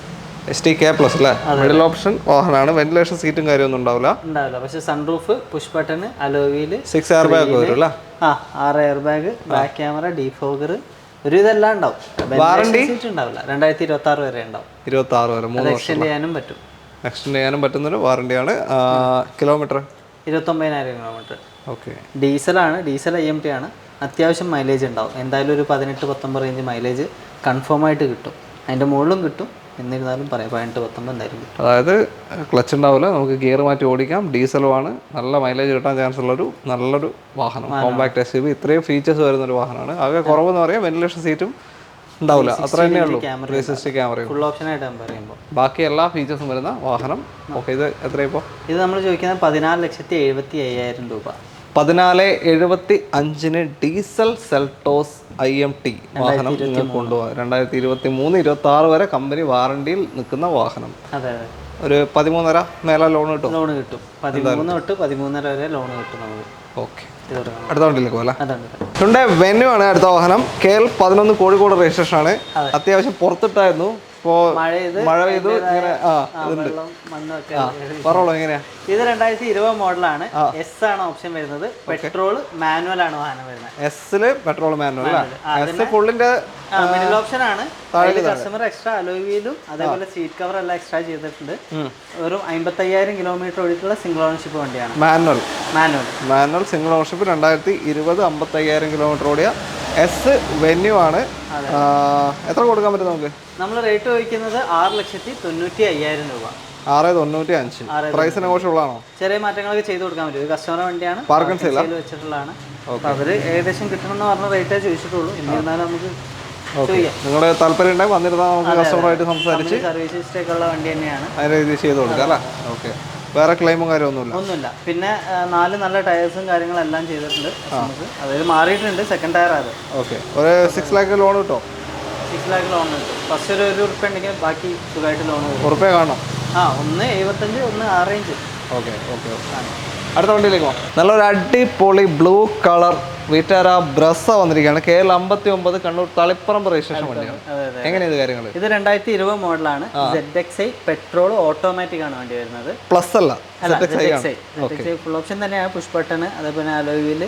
S T K plus അല്ലേ? മിഡിൽ ഓപ്ഷൻ വാഹനമാണ് വെന്റിലേഷൻ സീറ്റും കാര്യമൊന്നും ഉണ്ടാവില്ല. ഉണ്ടാവില്ല. പക്ഷെ സൺറൂഫ് പുഷ് ബട്ടൺ അലോവിയിൽ സിക്സ് എയർ ബാഗ് വരും അല്ലേ? ആ ആറ് air bag back camera defogger ഒരു ഇതെല്ലാം ഉണ്ടാവും. സീറ്റ് ഉണ്ടാവില്ല രണ്ടായിരത്തി ഇരുപത്തി ആറ് വരെ ഉണ്ടാവും. ഇരുപത്തി ആറ് വരെ മൂന്ന് എക്സ്റ്റെൻഡ് ചെയ്യാനും പറ്റും. എക്സ്റ്റെൻഡ് ചെയ്യാനും പറ്റുന്നൊരു വാറണ്ടിയാണ് കിലോമീറ്റർ ഇരുപത്തൊമ്പതിനായിരം കിലോമീറ്റർ ഓക്കെ ഡീസലാണ് ഡീസൽ ഐ എം ടി ആണ്. അത്യാവശ്യം മൈലേജ് ഉണ്ടാവും. എന്തായാലും ഒരു പതിനെട്ട് പത്തൊമ്പത് റേഞ്ച് മൈലേജ് കൺഫേം ആയിട്ട് കിട്ടും. അതിന്റെ മുകളിലും കിട്ടും. എന്നിരുന്നാലും പറയാം പതിനെട്ട് പത്തൊമ്പത് എന്തായാലും അതായത് ക്ലച്ച് ഉണ്ടാവില്ല. നമുക്ക് ഗിയർ മാറ്റി ഓടിക്കാം. ഡീസലുമാണ് നല്ല മൈലേജ് കിട്ടാൻ ചാൻസ് ഉള്ളൊരു നല്ലൊരു വാഹനം. കോമ്പാക്ട് എസ് യു ബി ഇത്രയും ഫീച്ചേഴ്സ് വരുന്ന ഒരു വാഹനമാണ്. ആകെ കുറവെന്ന് പറയാം. വെന്റിലേഷൻ സീറ്റും ഉണ്ടാവില്ല. അത്ര തന്നെ ഉള്ളൂ. ത്രീ സിക്സ്റ്റി ക്യാമറയും ഫുൾ ഓപ്ഷൻ ആയിട്ട് പറയുമ്പോൾ ബാക്കി എല്ലാ ഫീച്ചേഴ്സും വരുന്ന വാഹനം. ഓക്കെ ഇത് എത്ര ഇപ്പോൾ ഇത് നമ്മൾ ചോദിക്കുന്നത് പതിനാല് ലക്ഷത്തി എഴുപത്തി അയ്യായിരം രൂപ. പതിനാല് എഴുപത്തി അഞ്ചിന് diesel Seltos I M T വാഹനം നിങ്ങൾ കൊണ്ടുപോകാം. രണ്ടായിരത്തി ഇരുപത്തി മൂന്ന് ഇരുപത്തി ആറ് വരെ കമ്പനി വാറണ്ടിയിൽ നിൽക്കുന്ന വാഹനം. ഒരു പതിമൂന്നര മേലെ ലോൺ കിട്ടും ലോൺ കിട്ടും. പതിമൂന്ന് തൊട്ട് പതിമൂന്നര വരെ ലോൺ കിട്ടും നമുക്ക്. ഓക്കെ. അടുത്ത വണ്ടിയിലേക്ക് പോലെ അതുണ്ട് ഹുണ്ടായി വെന്യൂ ആണ് അടുത്ത വാഹനം. കെ എൽ പതിനൊന്ന് കോഴിക്കോട് രജിസ്ട്രേഷൻ ആണ്. അത്യാവശ്യം പുറത്തിട്ടായിരുന്നു. ഇപ്പോൾ മഴ പെയ്തു ഇങ്ങനെ ആ പറഞ്ഞോളൂ എങ്ങനെയാ? ഇത് രണ്ടായിരത്തി ഇരുപത് മോഡലാണ് എസ് ആണ് ഓപ്ഷൻ വരുന്നത്. പെട്രോൾ മാനുവൽ ആണ് വാഹനം വരുന്നത്. എസിൽ പെട്രോൾ മാനുവൽ എസ് ഫുള്ളിന്റെ മിഡിൽ ഓപ്ഷൻ ആണ്. കസ്റ്റമർ എക്സ്ട്രാ അലോയിലും അതേപോലെ സീറ്റ് കവർ എല്ലാം എക്സ്ട്രാ ചെയ്തിട്ടുണ്ട്. ഒരു അമ്പത്തയ്യായിരം കിലോമീറ്റർ ഓടിയിട്ടുള്ള സിംഗിൾ ഓണർഷിപ്പ് വണ്ടിയാണ്. Manual. Manual. Manual single ownership രണ്ടായിരത്തി ഇരുപത് അമ്പത്തയ്യായിരം കിലോമീറ്റർ ഓടിയ എസ് വെന്യൂ ആണ്. എത്ര കൊടുക്കാൻ പറ്റും നമുക്ക്? നമ്മൾ റേറ്റ് ചോദിക്കുന്നത് ആറ് ലക്ഷത്തി തൊണ്ണൂറ്റി അയ്യായിരം രൂപ. ആറ് തൊണ്ണൂറ്റി അഞ്ച്. പ്രൈസ് നെഗോഷ്യബിൾ ചെറിയ മാറ്റങ്ങളൊക്കെ ചെയ്ത് കൊടുക്കാൻ പറ്റും. ഇത് കസ്റ്റമർ വണ്ടിയാണ് പാർക്കിംഗ് സെയിൽ വെച്ചിട്ടുള്ളതാണ്. അവർ അവർ ഏകദേശം കിട്ടണമെന്ന് പറഞ്ഞ റേറ്റേ ചോദിച്ചിട്ടുള്ളൂ. എന്നിരുന്നാലും നമുക്ക് നിങ്ങളുടെ താല്പര്യം ഉണ്ടെങ്കിൽ വന്നിരുന്നാൽ നമുക്ക് കസ്റ്റമറായിട്ട് സംസാരിച്ച് സർവീസ് ഹിസ്റ്ററി ഉള്ള വണ്ടി തന്നെയാണ്. അതിന് ചെയ്ത് കൊടുക്കാം അല്ലേ? ഓക്കെ വേറെ ക്ലെയിമും കാര്യമൊന്നുമില്ല. ഒന്നുമില്ല. പിന്നെ നാല് നല്ല ടയേഴ്സും കാര്യങ്ങളെല്ലാം ചെയ്തിട്ടുണ്ട് നമുക്ക് അതായത് മാറിയിട്ടുണ്ട്. സെക്കൻഡ് ടയർ അത് ഓക്കെ ഒരു സിക്സ് ലാക്ക് ലോൺ കിട്ടോ? സിക്സ് ലാക്ക് ലോൺ കിട്ടും ഫസ്റ്റ് ഒരു ഒരു ഉറുപ്പ് ഉണ്ടെങ്കിൽ ബാക്കി സുഖമായിട്ട് ലോൺ ഉറുപ്പ കാണണം. ആ ഒന്ന് എഴുപത്തഞ്ച് ഒന്ന് ആ റേഞ്ച് ഓക്കെ ഓക്കെ ഓക്കെ അടുത്ത വണ്ടിയിലേക്ക് പോകാം നല്ലൊരു അടിപൊളി ബ്ലൂ കളർ വീട്ടുകാർ ആ ബ്രസ്സ വന്നിരിക്കുകയാണ്. കേരള അമ്പത്തി ഒമ്പത് കണ്ണൂർ തളിപ്പറമ്പ് രജിസ്ട്രേഷൻ വണ്ടിയാണ്. എങ്ങനെയാണ് ഇത് കാര്യങ്ങൾ ഇത് രണ്ടായിരത്തി ഇരുപത് മോഡലാണ് Z X I petrol automatic ആണ് വണ്ടി വരുന്നത്. പ്ലസ് അല്ല. ഫുൾ ഓപ്ഷൻ തന്നെയാണ്. പുഷ് ബട്ടൺ അതേപോലെ അലോയ് വീൽ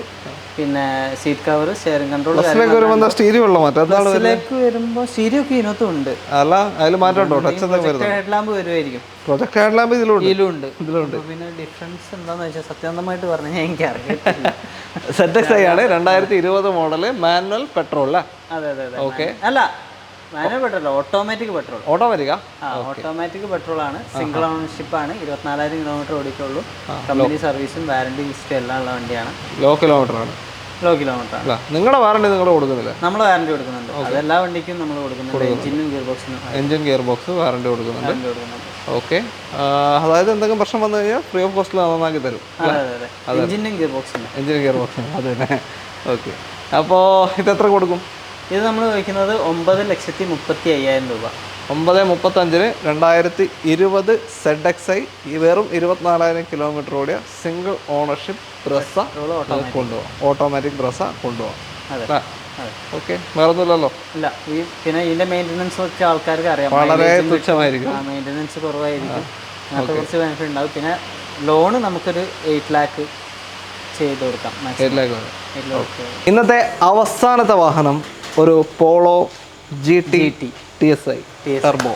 പിന്നെ സീറ്റ് കവർ സ്റ്റിയറിംഗ് കൺട്രോൾ വരുമ്പോൾ എന്താ സ്റ്റീരിയോ ഉള്ള മാറ്റം? എന്താണ് ബസ്സിലേക്ക് വരുമ്പോൾ സ്റ്റീരിയോ ഒക്കെ ഇതിനകത്തും ഉണ്ട് അല്ല അതിൽ മാറ്റം ഉണ്ടോ? ടച്ച് എന്തെങ്കിലും വരുന്നത് ഹെഡ് ലാമ്പ് വരുമായിരിക്കും പ്രൊജക്ട് ഹാൻഡ്ലാമ്പ് ഇതിലുണ്ട്. ഇതിലുണ്ട്. ഇതിലുണ്ട്. പിന്നെ ഡിഫറൻസ് എന്താണെന്ന് വെച്ചാൽ സത്യസന്ധമായിട്ട് പറഞ്ഞാൽ എനിക്ക് അറിയത്തില്ല. സെറ്റ് എക്സ് ഐ ആണ് രണ്ടായിരത്തി ഇരുപത് മോഡൽ മാനുവൽ പെട്രോൾ അല്ലേ അതെ അതെ അതെ ഓക്കെ അല്ല മാനുവൽ പെട്രോൾ ഓട്ടോമാറ്റിക് പെട്രോൾ ഓട്ടോമാറ്റിക്കാ ഓട്ടോമാറ്റിക് പെട്രോൾ ആണ് സിംഗിൾ ഓണർഷിപ്പ് ആണ്. ഇരുപത്തിനാലായിരം കിലോമീറ്റർ ഓടിക്കുള്ളൂ. കമ്പനി സർവീസും വാറണ്ടി ലിസ്റ്റും എല്ലാം ഉള്ള വണ്ടിയാണ്. ലോ കിലോമീറ്റർ ആണ്. ലോ കിലോമീറ്റർ അല്ല നിങ്ങളുടെ വാറണ്ടി നിങ്ങൾ കൊടുക്കുന്നില്ല? നമ്മൾ വാറണ്ടി കൊടുക്കുന്നുണ്ട്. അതെല്ലാ വണ്ടിക്കും നമ്മൾ കൊടുക്കുന്നുണ്ട്. എഞ്ചിനും ഗിയർ ബോക്സിനും എഞ്ചിൻ ഗിയർ ബോക്സ് വാറണ്ടി കൊടുക്കുന്നുണ്ട്. ഓക്കെ അതായത് എന്തെങ്കിലും പ്രശ്നം വന്നു കഴിഞ്ഞാൽ ഫ്രീ ഓഫ് കോസ്റ്റിൽ നന്നാക്കി തരും. എഞ്ചിനും ഗിയർ ബോക്സിനും എഞ്ചിൻ ഗിയർ ബോക്സ് അത് തന്നെ. ഓക്കെ അപ്പോൾ ഇത് എത്ര കൊടുക്കും? ഇത് നമ്മൾ വയ്ക്കുന്നത് ഒമ്പത് ലക്ഷത്തി മുപ്പത്തി അയ്യായിരം രൂപ. ഒമ്പത് മുപ്പത്തഞ്ചിന് രണ്ടായിരത്തി ഇരുപത് സെഡ് എക്സ് ഐ വെറും ഇരുപത്തിനാലായിരം കിലോമീറ്റർ ഓടിയ സിംഗിൾ ഓണർഷിപ്പ് ബ്രസ കൊണ്ടുപോകാം ഓട്ടോമാറ്റിക് ബ്രസ കൊണ്ടുപോകാം അതെ. ഓക്കെ വേറൊന്നുമില്ലല്ലോ. ഇല്ല ഈ പിന്നെ ഇതിന്റെ മെയിന്റെനൻസ് ഒക്കെ ആൾക്കാർക്ക് അറിയാം. വളരെ തുച്ഛമായിരിക്കും. മെയിന്റനൻസ് കുറവായിരിക്കും. അങ്ങനത്തെ കുറച്ച് ബെനിഫിറ്റ് ഉണ്ടാവും. പിന്നെ ലോണ് നമുക്കൊരു എയ്റ്റ് ലാക്ക് ചെയ്ത് കൊടുക്കാം ഇന്നത്തെ അവസാനത്തെ വാഹനം ഒരു Polo G T T S I T S turbo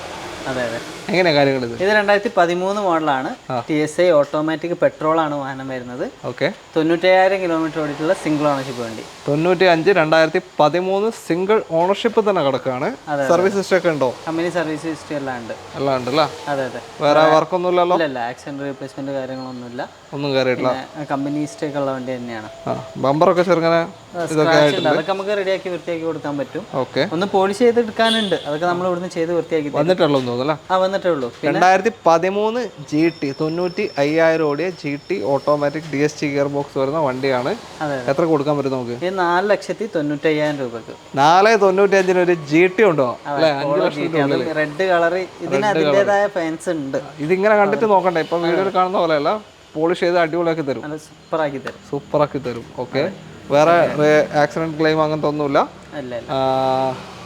അതെ അതെ. എങ്ങനെയാണ് കാര്യങ്ങൾ ഇത്? രണ്ടായിരത്തി പതിമൂന്ന് മോഡലാണ്. T S I automatic petrol ആണ് വാഹനം വരുന്നത്. ഓക്കെ. തൊണ്ണൂറ്റയ്യായിരം കിലോമീറ്റർ ഓടിയിട്ടുള്ള സിംഗിൾ ഓണർഷിപ്പ് വണ്ടി. തൊണ്ണൂറ്റി അഞ്ച് രണ്ടായിരത്തി പതിമൂന്ന് സിംഗിൾ ഓണർഷിപ്പ് തന്നെ കിടക്കാണ് സർവീസ് ഹിസ്റ്ററി ഒക്കെ ഉണ്ടോ? കമ്പനി സർവീസ് ഹിസ്റ്ററി എല്ലാം ഉണ്ട്. എല്ലാം ഉണ്ടല്ലേ? അതെ അതെ. വേറെ വർക്കൊന്നുമില്ലല്ലോ ഇല്ല ഇല്ല. ആക്സിഡന്റ് റീപ്ലേസ്മെന്റ് കാര്യങ്ങളൊന്നുമില്ല. ഒന്നും കയറിയിട്ടില്ല കമ്പനി ഹിസ്റ്ററി ഒക്കെ ഉള്ള വണ്ടി തന്നെയാണ്. ബമ്പർ ബമ്പറൊക്കെ ചെറുങ്ങനെ ഉണ്ട് അതൊക്കെ നമുക്ക് റെഡിയാക്കി വൃത്തിയാക്കി കൊടുക്കാൻ പറ്റും. ഓക്കെ. ഒന്ന് പോളിഷ് ചെയ്ത് എടുക്കാനുണ്ട്. അതൊക്കെ നമ്മൾ ഇവിടുന്ന് ചെയ്ത് വൃത്തിയാക്കി. വന്നിട്ടുള്ളൂ തോന്നുന്നല്ലേ ആ വന്നിട്ടേ ഉള്ളൂ രണ്ടായിരത്തി പതിമൂന്ന് ജി ടി തൊണ്ണൂറ്റി അയ്യായിരം ഓടിയ G T automatic D S T gear box വരുന്ന വണ്ടിയാണ്. എത്ര കൊടുക്കാൻ പറ്റും നമുക്ക്? ഈ നാല് ലക്ഷത്തി തൊണ്ണൂറ്റയ്യായിരം രൂപക്ക്. നാല് തൊണ്ണൂറ്റി അഞ്ചിന് ഒരു ജി ടി ഉണ്ടോ? റെഡ് കളർ ഇതിന് അതിന്റെതായ ഫാൻസ് ഉണ്ട്. ഇതിങ്ങനെ കണ്ടിട്ട് നോക്കണ്ട? ഇപ്പൊ വീഡിയോയിൽ കാണുന്ന പോലെയല്ല. പോളിഷ് ചെയ്ത് അടിപൊളിയാക്കി തരും. ആക്കി തരും. സൂപ്പറാക്കി തരും. ഓക്കെ വേറെ ആക്സിഡന്റ് ക്ലെയിം അങ്ങനത്തെ ഒന്നുമില്ല.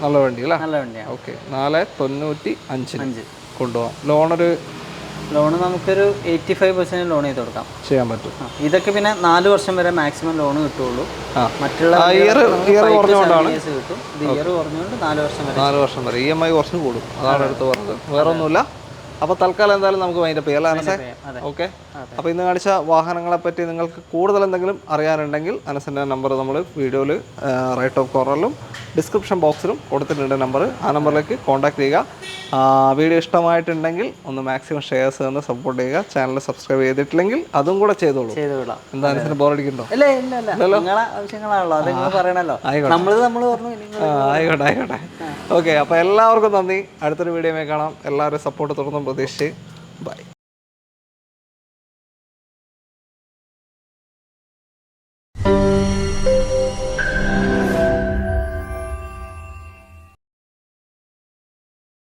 നല്ല വണ്ടി അല്ലേ? നല്ല വണ്ടിയാണ് ഓക്കെ നാല് തൊണ്ണൂറ്റി അഞ്ചിന് അഞ്ച്. കൊണ്ടുപോകാം ലോണൊരു ലോൺ നമുക്കൊരു എയ്റ്റി ഫൈവ് പെർസെന്റ് ലോൺ ചെയ്ത് കൊടുക്കാം. ചെയ്യാൻ പറ്റും. ഇതൊക്കെ പിന്നെ നാല് വർഷം വരെ മാക്സിമം ലോൺ കിട്ടുള്ളൂ മറ്റുള്ള ഇയർ ഇയർ കുറഞ്ഞുകൊണ്ടാണ്. കിട്ടും. ഇയർ കുറഞ്ഞുകൊണ്ട് നാല് വർഷം വരെ നാല് വർഷം വരെ. ഇ എം ഐ കുറച്ച് കൂടും. അതാണ് എടുത്ത് പറഞ്ഞത്. വേറെ ഒന്നുമില്ല അപ്പോൾ തൽക്കാലം എന്തായാലും നമുക്ക് അതിന്റെ പേരിലാണ് സാർ അനസേ ഓക്കെ? അപ്പോൾ ഇന്ന് കാണിച്ച വാഹനങ്ങളെ പറ്റി നിങ്ങൾക്ക് കൂടുതൽ എന്തെങ്കിലും അറിയാനുണ്ടെങ്കിൽ അനസിന്റെ നമ്പർ നമ്മൾ വീഡിയോയിൽ റൈറ്റ് ഓഫ് കോർണറിലും ഡിസ്ക്രിപ്ഷൻ ബോക്സിലും കൊടുത്തിട്ടുണ്ട് നമ്പർ ആ നമ്പറിലേക്ക് കോൺടാക്ട് ചെയ്യുക. വീഡിയോ ഇഷ്ടമായിട്ടുണ്ടെങ്കിൽ ഒന്ന് മാക്സിമം ഷെയർസ് തന്ന് സപ്പോർട്ട് ചെയ്യുക. ചാനൽ സബ്സ്ക്രൈബ് ചെയ്തിട്ടില്ലെങ്കിൽ അതും കൂടെ ചെയ്തോളൂ. ചെയ്ത് എന്താ അനസിന് ഇല്ല ആവശ്യങ്ങളാണല്ലോ. ആയിക്കോട്ടെ. ആയിക്കോട്ടെ ഓക്കെ അപ്പോൾ എല്ലാവർക്കും നന്ദി. അടുത്തൊരു വീഡിയോ കാണാം. എല്ലാവരും സപ്പോർട്ട് തുടർന്നും പ്രതീക്ഷിച്ച് ബൈ